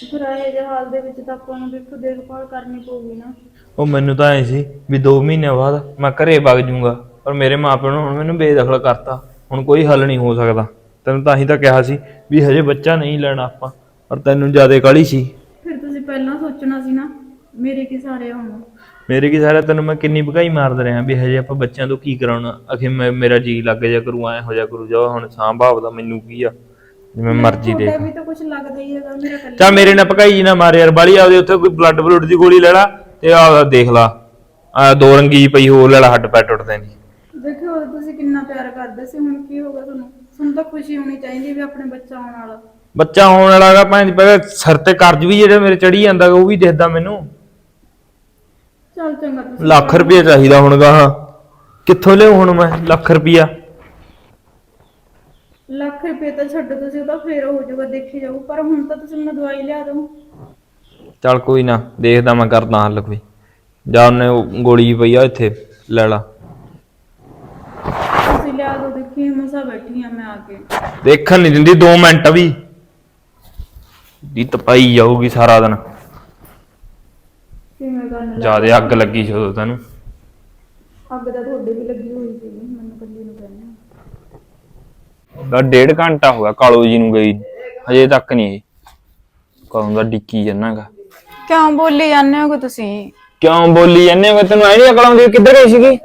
ਫਿਰ ਇਹ ਜਿਹੇ ਹਾਲ ਦੇ ਵਿੱਚ ਤਾਂ ਆਪਾਂ ਨੂੰ ਦੇਖੋ ਦੇਖਭਾਲ ਕਰਨੀ ਪਊਗੀ ਨਾ। ਉਹ ਮੈਨੂੰ ਤਾਂ ਐ ਸੀ ਵੀ 2 ਮਹੀਨੇ ਬਾਅਦ ਮੈਂ ਘਰੇ ਵਗ ਜਾਊਂਗਾ ਪਰ ਮੇਰੇ ਮਾਪਿਆਂ ਨੇ ਹੁਣ ਮੈਨੂੰ ਬੇਦਖਲ ਕਰਤਾ। ਹੁਣ ਕੋਈ ਹੱਲ ਨਹੀਂ ਹੋ ਸਕਦਾ। ਤੈਨੂੰ ਤਾਂ ਹੀ ਤਾਂ ਕਿਹਾ ਸੀ ਵੀ ਹਜੇ ਬੱਚਾ ਨਹੀਂ ਲੈਣਾ ਆਪਾਂ ਪਰ ਤੈਨੂੰ ਜ਼ਿਆਦਾ ਕਾਹਲੀ ਸੀ। ਫਿਰ ਤੁਸੀਂ ਪਹਿਲਾਂ ਸੋਚਣਾ ਸੀ ਨਾ ਮੇਰੇ ਕੀ ਸਾਰੇ ਹੁਣ? ਮੇਰੇ ਕੀ ਸਾਰਾ ਤੈਨੂੰ ਮੈਂ ਕਿੰਨੀ ਭਗਾਈ ਮਾਰਦਾ ਰਿਹਾ ਵੀ ਹਜੇ ਆਪਾਂ ਬੱਚਿਆਂ ਤੋਂ ਕੀ ਕਰਾਉਣਾ? ਅਖੇ ਮੈਂ ਮੇਰਾ ਜੀ ਲੱਗ ਜਾ ਕਰੂ ਐ ਹੋ ਜਾ ਕਰੂ ਜਾ ਹੁਣ ਸਾਂਭਾਵ ਦਾ ਮੈਨੂੰ ਕੀ ਆ ਜਿਵੇਂ ਮਰਜ਼ੀ ਦੇਖ। ਵੀ ਤਾਂ ਕੁਝ ਲੱਗਦਾ ਹੀ ਹੈਗਾ ਮੇਰਾ ਕੱਲਾ ਚਾ ਮੇਰੇ ਨਾਲ ਭਗਾਈ ਜੀ ਨਾ ਮਾਰ ਯਾਰ ਬਾਲੀ ਆਪਦੇ ਉੱਥੇ ਕੋਈ ਬਲੱਡ ਬਲੂਡ ਦੀ ਗੋਲੀ ਲੈ ਲਾ। ਤੇ ਆ ਦੇਖ ਲਾ। ਆ ਦੋ ਰੰਗੀ ਜਿਹੀ ਪਈ ਹੋਰ ਲੈ ਲਾ ਹੱਡ ਪੈ ਟੁੱਟਦੇ ਨਹੀਂ ਉਦੋਂ ਤੁਸੀਂ ਕਿੰਨਾ ਪਿਆਰ ਕਰਦੇ ਸੀ ਹੁਣ ਕੀ ਹੋਗਾ ਤੁਹਾਨੂੰ? ਤੁਹਾਨੂੰ ਤਾਂ ਖੁਸ਼ੀ ਹੋਣੀ ਚਾਹੀਦੀ ਵੀ ਆਪਣੇ ਬੱਚਾ ਆਉਣ ਵਾਲਾ। ਬੱਚਾ ਹੋਣ ਵਾਲਾ ਹੈਗਾ ਭਾਂ ਪਹਿਲੇ ਸਿਰ ਤੇ ਕਰਜ਼ ਵੀ ਜਿਹੜਾ ਮੇਰੇ ਚੜੀ ਜਾਂਦਾ ਗਾ, ਉਹ ਵੀ ਦਿਖਦਾ ਮੈਨੂੰ। ਚੱਲ ਚੰਗਾ ਤੁਸੀਂ ਲੱਖ ਰੁਪਏ ਚਾਹੀਦਾ ਹੁਣ ਗਾਹਾਂ ਕਿੱਥੋਂ ਲਿਆਉ ਹੁਣ ਮੈਂ ਲੱਖ ਰੁਪਿਆ ਲੱਖ ਰੁਪਏ ਤਾਂ ਛੱਡ ਤੁਸੀਂ ਉਹ ਤਾਂ ਫੇਰ ਹੋ ਜਾਊਗਾ ਦੇਖੀ ਜਾਊ। ਪਰ ਹੁਣ ਤਾਂ ਤੁਸੀਂ ਮੈਨੂੰ ਦਵਾਈ ਲਿਆ ਦਿਓ। ਚੱਲ ਕੋਈ ਨਾ ਦੇਖਦਾ ਮੈਂ ਕਰਦਾ ਹੱਲ ਕੋਈ। ਜਾਂ ਉਹਨੇ ਉਹ ਗੋਲੀ ਜਿਹੀ ਪਈ ਆ ਇੱਥੇ ਲੈ ਲਾ। ਤੁਸੀਂ ਲਿਆ ਦਿਓ ਦੇਖੀ ਮਸਾ ਬੈਠੀ ਆ ਮੈਂ ਆ ਕੇ। ਦੇਖਣ ਨਹੀਂ ਦਿੰਦੀ 2 ਮਿੰਟ ਵੀ। ਦੀ ਤਪਾਈ ਜਾਊਗੀ ਸਾਰਾ ਦਿਨ। ਕਿਵੇਂ ਜਿਆਦੇ ਅੱਗ ਲੱਗੀ ਸੀ ਉਦੋਂ ਤੈਨੂੰ ਅੱਗ ਤਾਂ ਤੁਹਾਡੇ ਵੀ ਲੱਗੀ ਹੋਈ ਸੀ ਮੈਨੂੰ ਕੱਲੀ ਨੂੰ ਕਹਿੰਦੇ ਦਾ ਡੇਢ ਘੰਟਾ ਹੋ ਗਿਆ ਕਾਲੋ ਜੀ ਨੂੰ ਗਈ। ਹਜੇ ਤੱਕ ਨਹੀਂ ਆਈ। ਕਦੋਂ ਦਾ ਡਿੱਕੀ ਜਾਨਾਗਾ ਕਿਉਂ ਬੋਲੀ ਜਾਂਦੇ ਹੋ ਤੁਸੀਂ? ਕਿਉਂ ਬੋਲੀ ਜਾਂਦੇ ਹੋ? ਤੈਨੂੰ ਐ ਨਹੀਂ ਅਕਲ ਆਉਂਦੀ ਕਿੱਧਰ ਗਈ ਸੀਗੀ?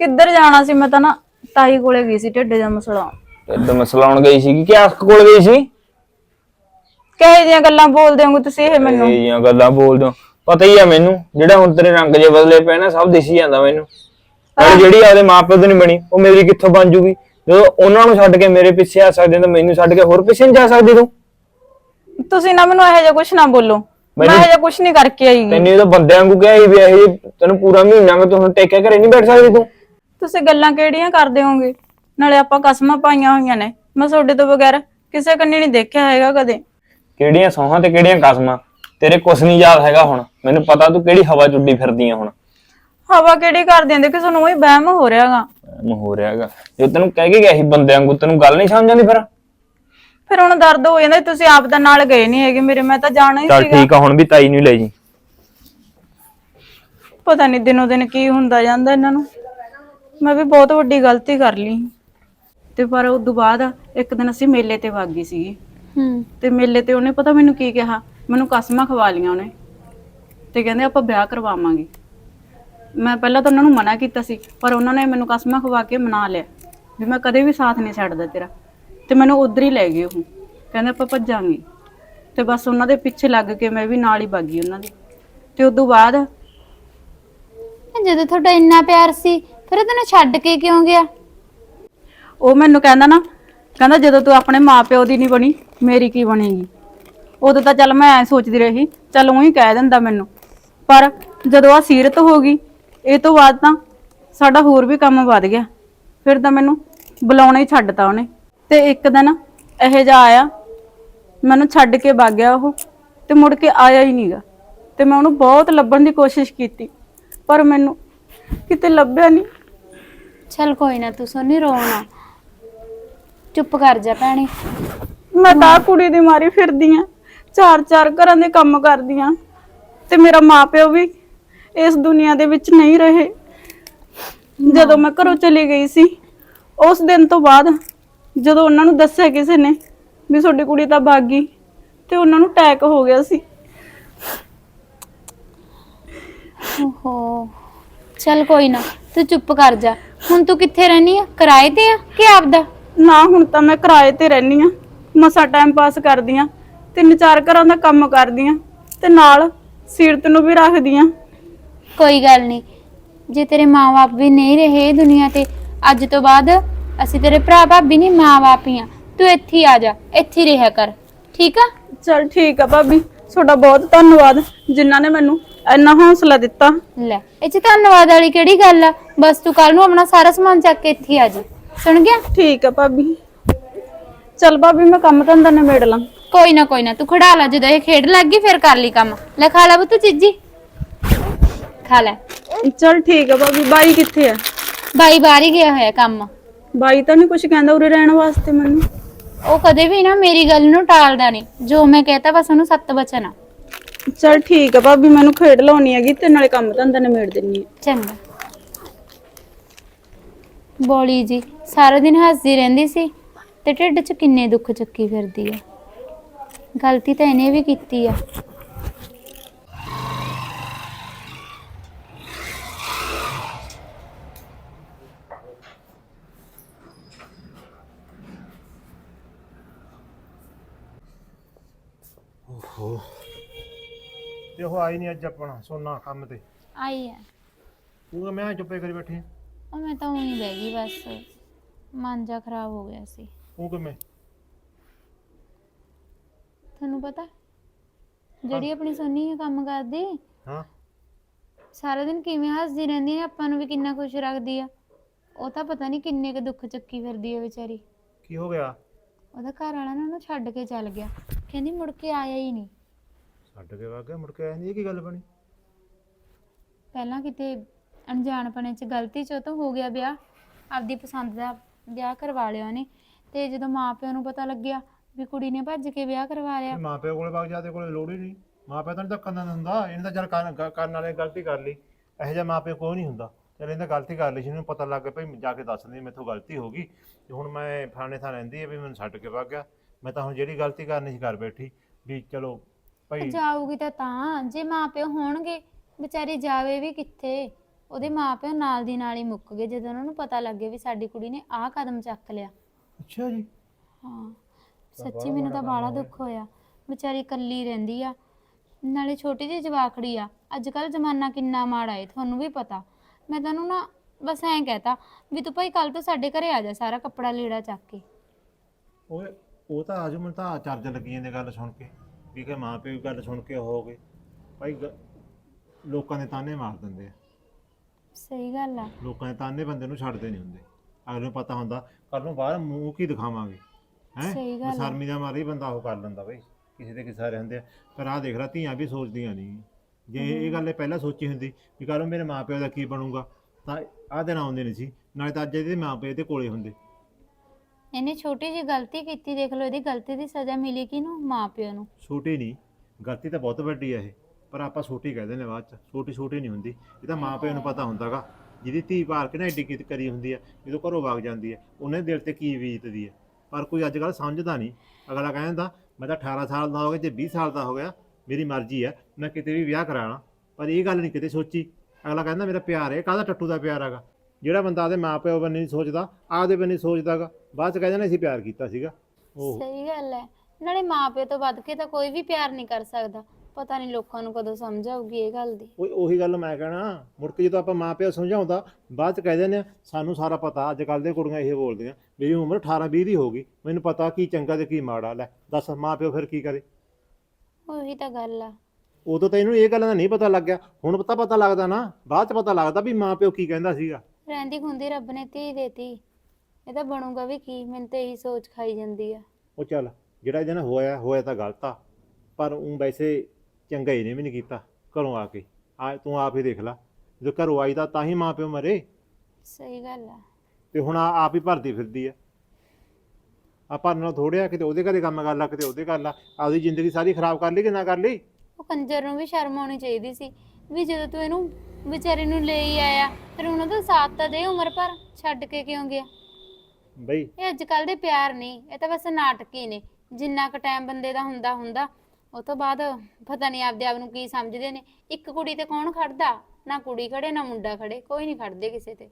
ਕਿੱਧਰ ਜਾਣਾ ਸੀ? ਮੈਂ ਤਾਂ ਨਾ ਤਾਈ ਕੋਲੇ ਗਈ ਸੀ ਢਿੱਡ ਦਾ ਮਸਲਾ। ਇੱਧਰ ਮਸਲਾਉਣ ਗਈ ਸੀਗੀ। ਕਿ ਆਸਕ ਕੋਲ ਗਈ ਸੀ? ਕਹੇ ਦੀਆਂ ਗੱਲਾਂ ਬੋਲਦੇ ਹੋ ਤੁਸੀਂ ਇਹ ਮੈਨੂੰ? ਇਹ ਜੀਆਂ ਗੱਲਾਂ ਬੋਲਦੇ ਹੋ? ਪਤਾ ਹੀ ਆ ਮੈਨੂੰ ਜਿਹੜਾ ਹੁਣ ਤੇਰੇ ਰੰਗ ਜੇ ਬਦਲੇ ਪਏ ਨਾ ਸਭ ਦਿਸੀ ਜਾਂਦਾ ਮੈਨੂੰ। ਪਰ ਜਿਹੜੀ ਆਪਦੇ ਮਾਪੇ ਤੋਂ ਨਹੀਂ ਬਣੀ ਉਹ ਮੇਰੀ ਕਿੱਥੋਂ ਬਣ ਜੂਗੀ? ਜਦੋਂ ਉਹਨਾਂ ਨੂੰ ਛੱਡ ਕੇ ਮੇਰੇ ਪਿੱਛੇ ਆ ਸਕਦੇ ਤਾਂ ਮੈਨੂੰ ਛੱਡ ਕੇ ਹੋਰ ਪਿੱਛੇ ਨਹੀਂ ਜਾ ਸਕਦੀ ਤੂੰ? ਤੁਸੀਂ ਨਾ ਮੈਨੂੰ ਇਹੋ ਜਿਹਾ ਕੁਝ ਨਾ ਬੋਲੋ। ਮੈਂ ਮੈਨੂੰ- ਕੁਝ ਨਹੀਂ ਕਰਕੇ ਆਈ। ਤੈਨੂੰ ਇਹ ਤਾਂ ਬੰਦਿਆਂ ਵਾਂਗੂ ਕਿਹਾ ਸੀ ਵੀ ਇਹ ਤੈਨੂੰ ਪੂਰਾ ਮਹੀਨਾ ਮੈਂ ਤੂੰ ਹੁਣ ਟੇਕਿਆ ਘਰੇ ਨਹੀਂ ਬੈਠ ਸਕਦੀ ਤੂੰ। ਤੁਸੀਂ ਗੱਲਾਂ ਕਿਹੜੀਆਂ ਕਰਦੇ ਹੋਗੇ ਨਾਲੇ ਆਪਾਂ ਕਸਮਾਂ ਪਾਈਆਂ ਹੋਈਆਂ ਨੇ। ਮੈਂ ਤੁਹਾਡੇ ਤੋਂ ਬਗੈਰ ਕਿਸੇ ਕੰਨੀ ਨਹੀਂ ਦੇਖਿਆ ਹੈਗਾ ਕਦੇ। ਕਿਹੜੀਆਂ ਸੌਹਾਂ ਤੇ ਕਿਹੜੀਆਂ ਕਸਮਾਂ? ਤੇਰੇ ਕੁਛ ਨਹੀਂ ਯਾਦ ਹੈਗਾ ਹੁਣ। ਮੈਨੂੰ ਪਤਾ ਤੂੰ ਕਿਹੜੀ ਹਵਾ ਚੁੱਡੀ ਫਿਰਦੀ ਆ ਹੁਣ। ਹਵਾ ਕਿਹੜੀ ਕਰਦੇ ਆਂ ਦੇਖੋ ਤੁਹਾਨੂੰ ਉਹੀ ਵਹਿਮ ਹੋ ਰਿਹਾਗਾ। ਐਵੇਂ ਹੋ ਰਿਹਾ ਹੈਗਾ ਜੇ ਤੈਨੂੰ ਕਹਿ ਕੇ ਗਿਆ ਸੀ ਬੰਦਿਆਂ ਵਾਂਗੂ ਤੈਨੂੰ ਗੱਲ ਨਹੀਂ ਸਮਝ ਆਉਂਦੀ ਫਿਰ? ਫਿਰ ਹੁਣ ਦਰਦ ਹੋ ਜਾਂਦਾ ਤੁਸੀਂ ਆਪ ਦਾ ਨਾਲ ਗਏ ਨਹੀਂ ਹੈਗੇ ਮੇਰੇ ਮੈਂ ਤਾਂ ਜਾਣਾ ਹੀ ਚੱਲ ਸੀਗਾ। ਠੀਕ ਆ ਹੁਣ ਵੀ ਤਾਈ ਨੂੰ ਲੈ ਜੀ। ਪਤਾ ਨਹੀਂ ਦਿਨੋ ਦਿਨ ਕੀ ਹੁੰਦਾ ਜਾਂਦਾ ਇਹਨਾਂ ਨੂੰ। ਮੈਂ ਵੀ ਬਹੁਤ ਵੱਡੀ ਗਲਤੀ ਕਰ ਲਈ। ਤੇ ਪਰ ਉਸ ਤੋਂ ਬਾਅਦ ਇੱਕ ਦਿਨ ਅਸੀਂ ਮੇਲੇ ਤੇ ਵਗ ਸੀਗੇ। ਹੂੰ। ਤੇ ਮੇਲੇ ਤੇ ਉਹਨੇ ਪਤਾ ਮੈਨੂੰ ਕੀ ਕਿਹਾ? ਮੈਨੂੰ ਕਸਮਾਂ ਖਵਾ ਲੀਆਂ ਉਹਨੇ। ਤੇ ਕਹਿੰਦੇ ਆਪਾਂ ਵਿਆਹ ਕਰਵਾਵਾਂਗੇ। ਮੈਂ ਪਹਿਲਾਂ ਤਾਂ ਉਹਨਾਂ ਨੂੰ ਮਨਾ ਕੀਤਾ ਸੀ ਪਰ ਉਹਨਾਂ ਨੇ ਮੈਨੂੰ ਕਸਮਾਂ ਖਵਾ ਕੇ ਮਨਾ ਲਿਆ। ਵੀ ਮੈਂ ਕਦੇ ਵੀ ਸਾਥ ਨਹੀਂ ਛੱਡਦਾ ਤੇਰਾ। ਤੇ ਮੈਨੂੰ ਉਧਰ ਹੀ ਲੈ ਗਏ ਉਹ। ਕਹਿੰਦੇ ਆਪਾਂ ਭੱਜਾਂਗੇ। ਤੇ ਬਸ ਉਹਨਾਂ ਦੇ ਪਿੱਛੇ ਲੱਗ ਕੇ ਮੈਂ ਵੀ ਨਾਲ ਹੀ ਭੱਗੀ ਉਹਨਾਂ ਦੇ। ਤੇ ਤੋਂ ਬਾਅਦ ਜਦੋਂ ਤੁਹਾਡਾ ਇੰਨਾ ਪਿਆਰ ਸੀ ਫਿਰ ਉਹ ਤੈਨੂੰ ਛੱਡ ਕੇ ਕਿਉਂ ਗਿਆ? ਉਹ ਮੈਨੂੰ ਕਹਿੰਦਾ ਨਾ ਕਹਿੰਦਾ ਜਦੋਂ ਤੂੰ ਆਪਣੇ ਮਾਪਿਓ ਦੀ ਨਹੀਂ ਬਣੀ ਮੇਰੀ ਕੀ ਬਣੇਗੀ? ਉਦੋਂ ਤਾਂ ਚੱਲ ਮੈਂ ਐ ਸੋਚਦੀ ਰਹੀ ਚੱਲ ਉਹੀ ਕਹਿ ਦਿੰਦਾ ਮੈਨੂੰ। ਪਰ ਜਦੋਂ ਆ ਸੀਰਤ ਹੋ ਗਈ ਇਹ ਤੋਂ ਬਾਅਦ ਤਾਂ ਸਾਡਾ ਹੋਰ ਵੀ ਕੰਮ ਵੱਧ ਗਿਆ। ਫਿਰ ਤਾਂ ਮੈਨੂੰ ਬੁਲਾਉਣਾ ਹੀ ਛੱਡਤਾ ਉਹਨੇ। ਤੇ ਇੱਕ ਦਿਨ ਇਹੋ ਜਿਹਾ ਆਇਆ ਮੈਨੂੰ ਛੱਡ ਕੇ ਭੱਗ ਗਿਆ ਉਹ ਤੇ ਮੁੜ ਕੇ ਆਇਆ ਹੀ ਨਹੀਂਗਾ ਤੇ ਮੈਂ ਉਹਨੂੰ ਬਹੁਤ ਲੱਭਣ ਦੀ ਕੋਸ਼ਿਸ਼ ਕੀਤੀ ਪਰ ਮੈਨੂੰ ਕਿਤੇ ਲੱਭਿਆ ਨਹੀਂ ਚੱਲ ਕੋਈ ਨਾ ਤੂੰ ਸੋਨੀ ਰੋਣਾ ਚੁੱਪ ਕਰ ਜਾ ਭੈਣੇ। ਮੈਂ ਤਾਂ ਕੁੜੀ ਦੀ ਮਾਰੀ ਫਿਰਦੀ ਆ ਚਾਰ ਚਾਰ ਘਰਾਂ ਦੇ ਕੰਮ ਕਰਦੀ ਆ। ਤੇ ਮੇਰਾ ਮਾਪਿਓ ਵੀ ਇਸ ਦੁਨੀਆ ਦੇ ਵਿੱਚ ਨਹੀਂ ਰਹੇ। ਜਦੋਂ ਮੈਂ ਘਰੋਂ ਚਲੀ ਗਈ ਸੀ ਉਸ ਦਿਨ ਤੋਂ ਬਾਅਦ ਜਦੋਂ ਉਹਨਾਂ ਨੂੰ ਦੱਸਿਆ ਕਿਸੇ ਨੇ ਵੀ ਤੁਹਾਡੀ ਕੁੜੀ ਤਾਂ ਭੱਗ ਗਈ ਤੇ ਉਹਨਾਂ ਨੂੰ ਅਟੈਕ ਹੋ ਗਿਆ ਸੀ। ਓਹੋ। ਚੱਲ ਕੋਈ ਨਾ ਤੂੰ ਚੁੱਪ ਕਰ ਜਾ। ਹੁਣ ਤੂੰ ਕਿੱਥੇ ਰਹਿਨੀ ਆ? ਕਿਰਾਏ ਤੇ ਆ ਕਿ ਆਪਦਾ? ਨਾ ਹੁਣ ਤਾਂ ਮੈਂ ਕਿਰਾਏ ਤੇ ਰਹਿਨੀ ਆ। ਮਸਾ ਟਾਈਮ ਪਾਸ ਕਰਦੀਆਂ ਤਿੰਨ ਚਾਰ ਘਰਾਂ ਦਾ ਕੰਮ ਕਰਦੀਆਂ ਤੇ ਨਾਲ ਸੀਰਤ ਨੂੰ ਵੀ ਰੱਖਦੀਆਂ ਕੋਈ ਗੱਲ ਨਹੀਂ। ਜੇ ਤੇਰੇ ਮਾਂ-ਬਾਪ ਵੀ ਨਹੀਂ ਰਹੇ ਦੁਨੀਆ ਤੇ ਅੱਜ ਤੋਂ ਬਾਅਦ ਅਸੀਂ ਤੇਰੇ ਭਰਾ ਭਾਬੀ ਨਹੀਂ ਮਾਂ-ਬਾਪ ਹੀ ਆ। ਤੂੰ ਇੱਥੇ ਹੀ ਆ ਜਾ ਇੱਥੇ ਹੀ ਰਿਹਾ ਕਰ। ਠੀਕ ਆ? ਚਲ ਠੀਕ ਆ ਭਾਬੀ ਤੁਹਾਡਾ ਬਹੁਤ ਧੰਨਵਾਦ ਜਿਨ੍ਹਾਂ ਨੇ ਮੈਨੂੰ ਇੰਨਾ ਹੌਸਲਾ ਦਿੱਤਾ। ਲੈ ਇਹ ਚ ਧੰਨਵਾਦ ਵਾਲੀ ਕਿਹੜੀ ਗੱਲ ਆ? ਬਸ ਤੂੰ ਕੱਲ ਨੂੰ ਆਪਣਾ ਸਾਰਾ ਸਮਾਨ ਚੱਕ ਕੇ ਇੱਥੇ ਹੀ ਆ ਜਾ। ਸੁਣ ਗਿਆ? ਠੀਕ ਆ ਭਾਬੀ। ਚਲ ਭਾਬੀ ਮੈਂ ਕੰਮ ਧੰਦਾ ਨਿਬੇੜ ਲਾਂ। ਕੋਈ ਨਾ ਕੋਈ ਨਾ ਤੂੰ ਖੜਾ ਲਾ ਜਦੋਂ ਇਹ ਖੇਡ ਲੱਗ ਗਈ ਫਿਰ ਕਰ ਲਈ ਕੰਮ। ਲੈ ਖਾ ਲੈ ਬੁੱਤ ਚੀਜੀ। ਖਾ ਲੈ। ਚਲ ਠੀਕ ਆ ਭਾਬੀ ਬਾਈ ਕਿੱਥੇ ਆ? ਬਾਈ ਬਾਹਰ ਹੀ ਗਿਆ ਹੋਇਆ ਕੰਮ। ਬਾਈ ਤਾਂ ਨਹੀਂ ਕੁਝ ਕਹਿੰਦਾ ਉਰੇ ਰਹਿਣ ਵਾਸਤੇ ਮੈਨੂੰ। ਉਹ ਕਦੇ ਵੀ ਨਾ ਮੇਰੀ ਗੱਲ ਨੂੰ ਟਾਲਦਾ ਨਹੀਂ। ਜੋ ਮੈਂ ਕਹਤਾ ਬਸ ਉਹਨੂੰ ਸੱਤ ਬਚਨ ਆ। ਚਲ ਠੀਕ ਆ ਭਾਬੀ ਮੈਨੂੰ ਖੇਡ ਲਾਉਣੀ ਹੈਗੀ ਤੇ ਨਾਲੇ ਕੰਮ ਧੰਦਾ ਨਿਬੇੜ ਦਿੰਨੀ ਆ ਚੰਗਾ। ਬੋਲੀ ਜੀ ਸਾਰਾ ਦਿਨ ਹੱਸਦੀ ਰਹਿੰਦੀ ਸੀ ਤੇ ਢਿੱਡ 'ਚ ਕਿੰਨੇ ਦੁੱਖ ਚੱਕੀ ਫਿਰਦੀ ਆ। ਗਲਤੀ ਤਾਂ ਇਹਨੇ ਵੀ ਕੀਤੀ ਆ। ਤੇ ਉਹ ਆਈ ਨਹੀਂ ਅੱਜ ਆਪਣਾ ਸੋਨਾ ਕੰਮ ਤੇ। ਆਈ ਆ। ਤੂੰ ਤਾਂ ਮੈਂ ਚੁੱਪੇ ਕਰੀ ਬੈਠੀ ਉਹ ਮੈਂ ਤਾਂ ਉਹੀ ਬਹਿ ਗਈ ਬਸ। ਮਨ ਜਾ ਖਰਾਬ ਹੋ ਗਿਆ ਸੀ। ਤੂੰ ਕਿਵੇਂ? ਤੁਹਾਨੂੰ ਪਤਾ? ਜਿਹੜੀ ਆਪਣੀ ਸੋਨੀ ਕੰਮ ਕਰਦੀ ਹਾਂ। ਸਾਰਾ ਦਿਨ ਕਿਵੇਂ ਹੱਸਦੀ ਰਹਿੰਦੀ ਹੈ ਆਪਾਂ ਨੂੰ ਵੀ ਕਿੰਨਾ ਖੁਸ਼ ਰੱਖਦੀ ਆ। ਉਹ ਤਾਂ ਪਤਾ ਨਹੀਂ ਕਿੰਨੇ ਕੁ ਦੁੱਖ ਚੱਕੀ ਫਿਰਦੀ ਹੈ ਵਿਚਾਰੀ। ਕੀ ਹੋ ਗਿਆ? ਉਹਦਾ ਘਰ ਵਾਲਾ ਨਾ ਉਹਨੂੰ ਛੱਡ ਕੇ ਚੱਲ ਗਿਆ। ਕਹਿੰਦੀ ਮੁੜ ਕੇ ਆਇਆ ਹੀ ਨਹੀਂ। ਛੱਡ ਕੇ ਵਗ ਗਿਆ ਮੁੜ ਕੇ ਆਇਆ ਨਹੀਂ ਇਹ ਕੀ ਗੱਲ ਬਣੀ। ਪਹਿਲਾਂ ਕਿਤੇ ਅਣਜਾਣਪਣੇ ਚ ਗਲਤੀ ਚ ਤੋਂ ਹੋ ਗਿਆ ਵਿਆਹ। ਆਪਦੀ ਪਸੰਦ ਦਾ ਵਿਆਹ ਕਰਵਾ ਲਿਆ ਉਹਨੇ। ਤੇ ਜਦੋਂ ਮਾਪਿਆਂ ਨੂੰ ਪਤਾ ਲੱਗਿਆ ਵੀ ਕੁੜੀ ਨੇ ਭੱਜ ਕੇ ਵਿਆਹ ਕਰਵਾ ਲਿਆ। ਮਾਂ ਪਿਓ ਕੋਲੇ ਵਗ ਜਾ ਤੇ ਕੋਲੇ ਲੋੜ ਹੀ ਨਹੀਂ। ਮਾਂ ਪਿਓ ਤਾਂ ਧੱਕਾ ਨਾ ਦਿੰਦਾ। ਇਹਨੇ ਤਾਂ ਚੱਲ ਕਰਨ ਵਾਲੇ ਗਲਤੀ ਕਰ ਲਈ। ਇਹੋ ਜਿਹਾ ਮਾਂ ਪਿਓ ਕੋਈ ਨਹੀਂ ਹੁੰਦਾ। ਚੱਲ ਇਹਨੇ ਗਲਤੀ ਕਰ ਲਈ ਸੀ। ਇਹਨੂੰ ਪਤਾ ਲੱਗ ਗਿਆ ਭਈ ਜਾ ਕੇ ਦੱਸ ਦੇ ਮੇਥੋਂ ਗਲਤੀ ਹੋ ਗਈ। ਤੇ ਹੁਣ ਮੈਂ ਫਲਾਣੇ ਥਾਂ ਰਹਿੰਦੀ ਹੈ ਵੀ ਮੈਨੂੰ ਛੱਡ ਕੇ ਵਗ ਗਿਆ। ਮੈਂ ਤਾਂ ਹੁਣ ਜਿਹੜੀ ਗਲਤੀ ਕਰਨੀ ਸੀ ਕਰ ਬੈਠੀ। ਵੀ ਚਲੋ ਭਈ। ਜਾਊਗੀ ਤਾਂ ਤਾਂ ਜੇ ਮਾਪਿਓ ਹੋਣਗੇ ਵਿਚਾਰੀ ਜਾਵੇ ਵੀ ਕਿੱਥੇ ਉਹਦੇ ਮਾਪਿਓ ਨਾਲ ਦੀ ਨਾਲ ਹੀ ਮੁੱਕ ਗਏ ਜਦੋਂ ਉਹਨਾਂ ਨੂੰ ਪਤਾ ਲੱਗੇ ਵੀ ਸਾਡੀ ਕੁੜੀ ਨੇ ਆਹ ਕਦਮ ਚੱਕ ਲਿਆ। ਅੱਛਾ ਜੀ। ਹਾਂ ਸੱਚੀ ਮੈਨੂੰ ਤਾਂ ਬਾਹਲਾ ਦੁੱਖ ਹੋਇਆ। ਵਿਚਾਰੀ ਇਕੱਲੀ ਰਹਿੰਦੀ ਆ ਨਾਲੇ ਛੋਟੀ ਜਿਹੀ ਜਵਾਕੜੀ ਆ। ਅੱਜ ਕੱਲ ਜ਼ਮਾਨਾ ਕਿੰਨਾ ਮਾੜਾ ਏ ਤੁਹਾਨੂੰ ਵੀ ਪਤਾ। ਮੈਂ ਤੈਨੂੰ ਨਾ ਬਸ ਐਂ ਕਹਤਾ ਵੀ ਤੂੰ ਭਾਈ ਕੱਲ ਤੋਂ ਸਾਡੇ ਘਰੇ ਆ ਜਾ ਸਾਰਾ ਕੱਪੜਾ ਲੀੜਾ ਚੱਕ ਕੇ। ਓਏ ਉਹ ਤਾਂ ਆਜੂ ਮੈਨੂੰ ਤਾਂ ਚਾਰਜ ਲੱਗੀ ਜਾਂਦੇ ਗੱਲ ਸੁਣ ਕੇ। ਵੀ ਕਿ ਮਾਂ ਪਿਓ ਦੀ ਗੱਲ ਸੁਣ ਕੇ ਹੋ ਗਏ। ਭਾਈ ਗ- ਲੋਕਾਂ ਦੇ ਤਾਨੇ ਮਾਰ ਦਿੰਦੇ ਆ। ਸਹੀ ਗੱਲ ਆ। ਲੋਕਾਂ ਦੇ ਤਾਨੇ ਬੰਦੇ ਨੂੰ ਛੱਡਦੇ ਨਹੀਂ ਹੁੰਦੇ। ਅਗਲੇ ਨੂੰ ਪਤਾ ਹੁੰਦਾ ਕੱਲ ਨੂੰ ਬਾਹਰ ਮੂੰਹ ਕੀ ਦਿਖਾਵਾਂਗੇ ਹੈ? ਸਹੀ ਗੱਲ ਆ। ਸ਼ਰਮੀ ਦਾ ਮਾਰੇ ਹੀ ਬੰਦਾ ਉਹ ਕਰ ਲੈਂਦਾ ਬਈ ਕਿਸੇ ਦੇ ਕਿਸੇ ਰਹਿੰਦੇ ਆ। ਪਰ ਆਹ ਦੇਖ ਲਾ ਧੀਆਂ ਵੀ ਸੋਚਦੀਆਂ ਨਹੀਂ। ਜੇ ਇਹ ਗੱਲ ਇਹ ਪਹਿਲਾਂ ਸੋਚੀ ਹੁੰਦੀ ਵੀ ਕੱਲ ਨੂੰ ਮੇਰੇ ਮਾਂ ਪਿਓ ਦਾ ਕੀ ਬਣੂਗਾ ਤਾਂ ਆਹ ਦਿਨ ਆਉਂਦੇ ਨਹੀਂ ਸੀ। ਨਾਲੇ ਤਾਂ ਅੱਜ ਇਹਦੇ ਮਾਂ ਪਿਓ ਦੇ ਕੋਲੇ ਹੁੰਦੇ। ਇਹਨੇ ਛੋਟੀ ਜਿਹੀ ਗਲਤੀ ਕੀਤੀ, ਦੇਖ ਲਓ, ਇਹਦੀ ਗਲਤੀ ਦੀ ਸਜ਼ਾ ਮਿਲੀ ਕਿਹਨੂੰ? ਮਾਪਿਓ ਨੂੰ। ਛੋਟੀ ਨਹੀਂ, ਗਲਤੀ ਤਾਂ ਬਹੁਤ ਵੱਡੀ ਆ ਇਹ, ਪਰ ਆਪਾਂ ਛੋਟੀ ਕਹਿੰਦੇ ਨੇ ਬਾਅਦ ਚ, ਛੋਟੀ ਛੋਟੀ ਨਹੀਂ ਹੁੰਦੀ। ਇਹ ਤਾਂ ਮਾਂ ਪਿਓ ਨੂੰ ਪਤਾ ਹੁੰਦਾਗਾ, ਜਿਹਦੀ ਧੀ ਪਾਰ ਕੇ ਨਾ ਐਡੀ ਕਿਤ ਕਰੀ ਹੁੰਦੀ ਆ, ਜਦੋਂ ਘਰੋਂ ਵਗ ਜਾਂਦੀ ਆ, ਉਹਨੇ ਦਿਲ ਤੇ ਕੀ ਬੀਤਦੀ ਆ। ਪਰ ਕੋਈ ਅੱਜ ਕੱਲ ਸਮਝਦਾ ਨਹੀਂ। ਅਗਲਾ ਕਹਿੰਦਾ, ਮੈਂ ਤਾਂ 18 ਸਾਲ ਦਾ ਹੋ ਗਿਆ, ਜੇ 20 ਸਾਲ ਦਾ ਹੋ ਗਿਆ, ਮੇਰੀ ਮਰਜ਼ੀ ਆ, ਮੈਂ ਕਿਤੇ ਵੀ ਵਿਆਹ ਕਰਾਣਾ। ਪਰ ਇਹ ਗੱਲ ਨਹੀਂ ਕਿਤੇ ਸੋਚੀ। ਅਗਲਾ ਕਹਿੰਦਾ, ਮੇਰਾ ਪਿਆਰ ਹੈ ਕਾਹਦਾ ਟੱਟੂ ਦਾ ਪਿਆਰ ਹੈਗਾ? ਜਿਹੜਾ ਬੰਦਾ ਆਦੇ ਮਾਂ ਪਿਓ ਬੰਨੇ ਨਹੀਂ ਸੋਚਦਾ ਆਪਦੇ ਬੰਨੇ ਸੋਚਦਾਗਾ ਬਾਅਦ ਚ ਕਹਿੰਦਾ ਨੇ ਅਸੀਂ ਪਿਆਰ ਕੀਤਾ ਸੀਗਾ। ਉਹ ਸਹੀ ਗੱਲ ਹੈ ਨਾਲੇ ਮਾਪਿਓ ਤੋਂ ਵੱਧ ਕੇ ਤਾਂ ਕੋਈ ਵੀ ਪਿਆਰ ਨਹੀਂ ਕਰ ਸਕਦਾ। ਪਤਾ ਨਹੀਂ ਲੋਕਾਂ ਨੂੰ ਕਦੋਂ ਸਮਝ ਆਊਗੀ ਇਹ ਗੱਲ ਦੀ। ਉਹ ਉਹੀ ਗੱਲ ਮੈਂ ਕਹਿਣਾ ਮੁੜ ਕੇ ਜਦੋਂ ਆਪਾਂ ਮਾਂ ਪਿਓ ਸਮਝਾਉਂਦਾ ਬਾਅਦ ਚ ਕਹਿ ਦਿੰਦੇ ਆ ਸਾਨੂੰ ਸਾਰਾ ਪਤਾ ਅੱਜ ਕੱਲ ਦੇ ਕੁੜੀਆਂ ਇਹ ਬੋਲਦੀਆਂ ਮੇਰੀ ਉਮਰ 18 20 ਦੀ ਹੋ ਗਈ ਮੈਨੂੰ ਪਤਾ ਕੀ ਚੰਗਾ ਤੇ ਕੀ ਮਾੜਾ ਲੈ ਦੱਸ ਮਾਂ ਪਿਓ ਫਿਰ ਕੀ ਕਰੇ? ਉਹੀ ਤਾਂ ਗੱਲ ਆ। ਉਦੋਂ ਤਾਂ ਇਹਨੂੰ ਇਹ ਗੱਲਾਂ ਦਾ ਨਹੀਂ ਪਤਾ ਲੱਗਿਆ ਹੁਣ ਪਤਾ ਪਤਾ ਲੱਗਦਾ ਨਾ ਬਾਅਦ ਚ ਪਤਾ ਲੱਗਦਾ ਵੀ ਮਾਂ ਪਿਓ ਕੀ ਕਹਿੰਦਾ ਸੀਗਾ। ਰਹਿੰਦੀ ਖੁੰਦੀ ਰੱਬ ਨੇ ਧੀ ਦੇਤੀ। ਇਹ ਤਾਂ ਬਣੂਗਾ ਵੀ ਕੀ ਮੈਨੂੰ ਤਾਂ ਇਹੀ ਸੋਚ ਖਾਈ ਜਾਂਦੀ ਆ। ਉਹ ਚੱਲ ਜਿਹੜਾ ਇਹਦੇ ਨਾਲ ਹੋਇਆ ਹੋਇਆ ਤਾਂ ਗਲਤ ਆ। ਪਰ ਉਹ ਵੈਸੇ ਚੰਗਾ ਇਹਨੇ ਵੀ ਨਹੀਂ ਕੀਤਾ ਘਰੋਂ ਆ ਕੇ। ਆ ਤੂੰ ਆਪ ਹੀ ਦੇਖ ਲੈ ਜਦੋਂ ਘਰੋਂ ਆਈ ਤਾਂ ਤਾਂ ਹੀ ਮਾਂ ਪਿਓ ਮਰੇ। ਸਹੀ ਗੱਲ ਆ। ਤੇ ਹੁਣ ਆ- ਆਪ ਹੀ ਭਰਦੀ ਫਿਰਦੀ ਆ। ਆ ਭਰਨਾ ਥੋੜਿਆ ਕਿਤੇ ਉਹਦੇ ਘਰੇ ਕੰਮ ਕਰ ਲਾ ਕਿਤੇ ਉਹਦੇ ਕਰ ਲਾ। ਆਪਦੀ ਜ਼ਿੰਦਗੀ ਸਾਰੀ ਖਰਾਬ ਕਰ ਲਈ ਕਿ ਨਾ ਕਰ ਲਈ? ਉਹ ਕੰਜਰ ਨੂੰ ਵੀ ਸ਼ਰਮ ਆਉਣੀ ਚਾਹੀਦੀ ਸੀ ਵੀ ਜਦੋਂ ਤੂੰ ਇਹਨੂੰ ਵਿਚਾਰੇ ਨੂੰ ਲੈ ਹੀ ਆਇਆ। ਫਿਰ ਉਹਨਾਂ ਦਾ ਸਾਥ ਤਾਂ ਦੇ ਉਮਰ ਭਰ ਛੱਡ ਕੇ ਕਿਉਂ ਗਿਆ? ਬਈ। ਇਹ ਅੱਜ ਕੱਲ ਦੇ ਪਿਆਰ ਨਹੀਂ ਇਹ ਤਾਂ ਬਸ ਨਾਟਕ ਹੀ ਨੇ। ਜਿੰਨਾ ਕੁ ਟਾਈਮ ਬੰਦੇ ਦਾ ਹੁੰਦਾ ਹੁੰਦਾ। ਉਹ ਤੋਂ ਬਾਅਦ ਪਤਾ ਨਹੀਂ ਆਪਦੇ ਆਪ ਨੂੰ ਕੀ ਸਮਝਦੇ ਨੇ। ਇੱਕ ਕੁੜੀ ਤੇ ਕੌਣ ਖੜਦਾ? ਨਾ ਕੁੜੀ ਖੜੇ ਨਾ ਮੁੰਡਾ ਖੜੇ। ਕੋਈ ਨਹੀਂ ਖੜਦੇ ਕਿਸੇ ਤੇ।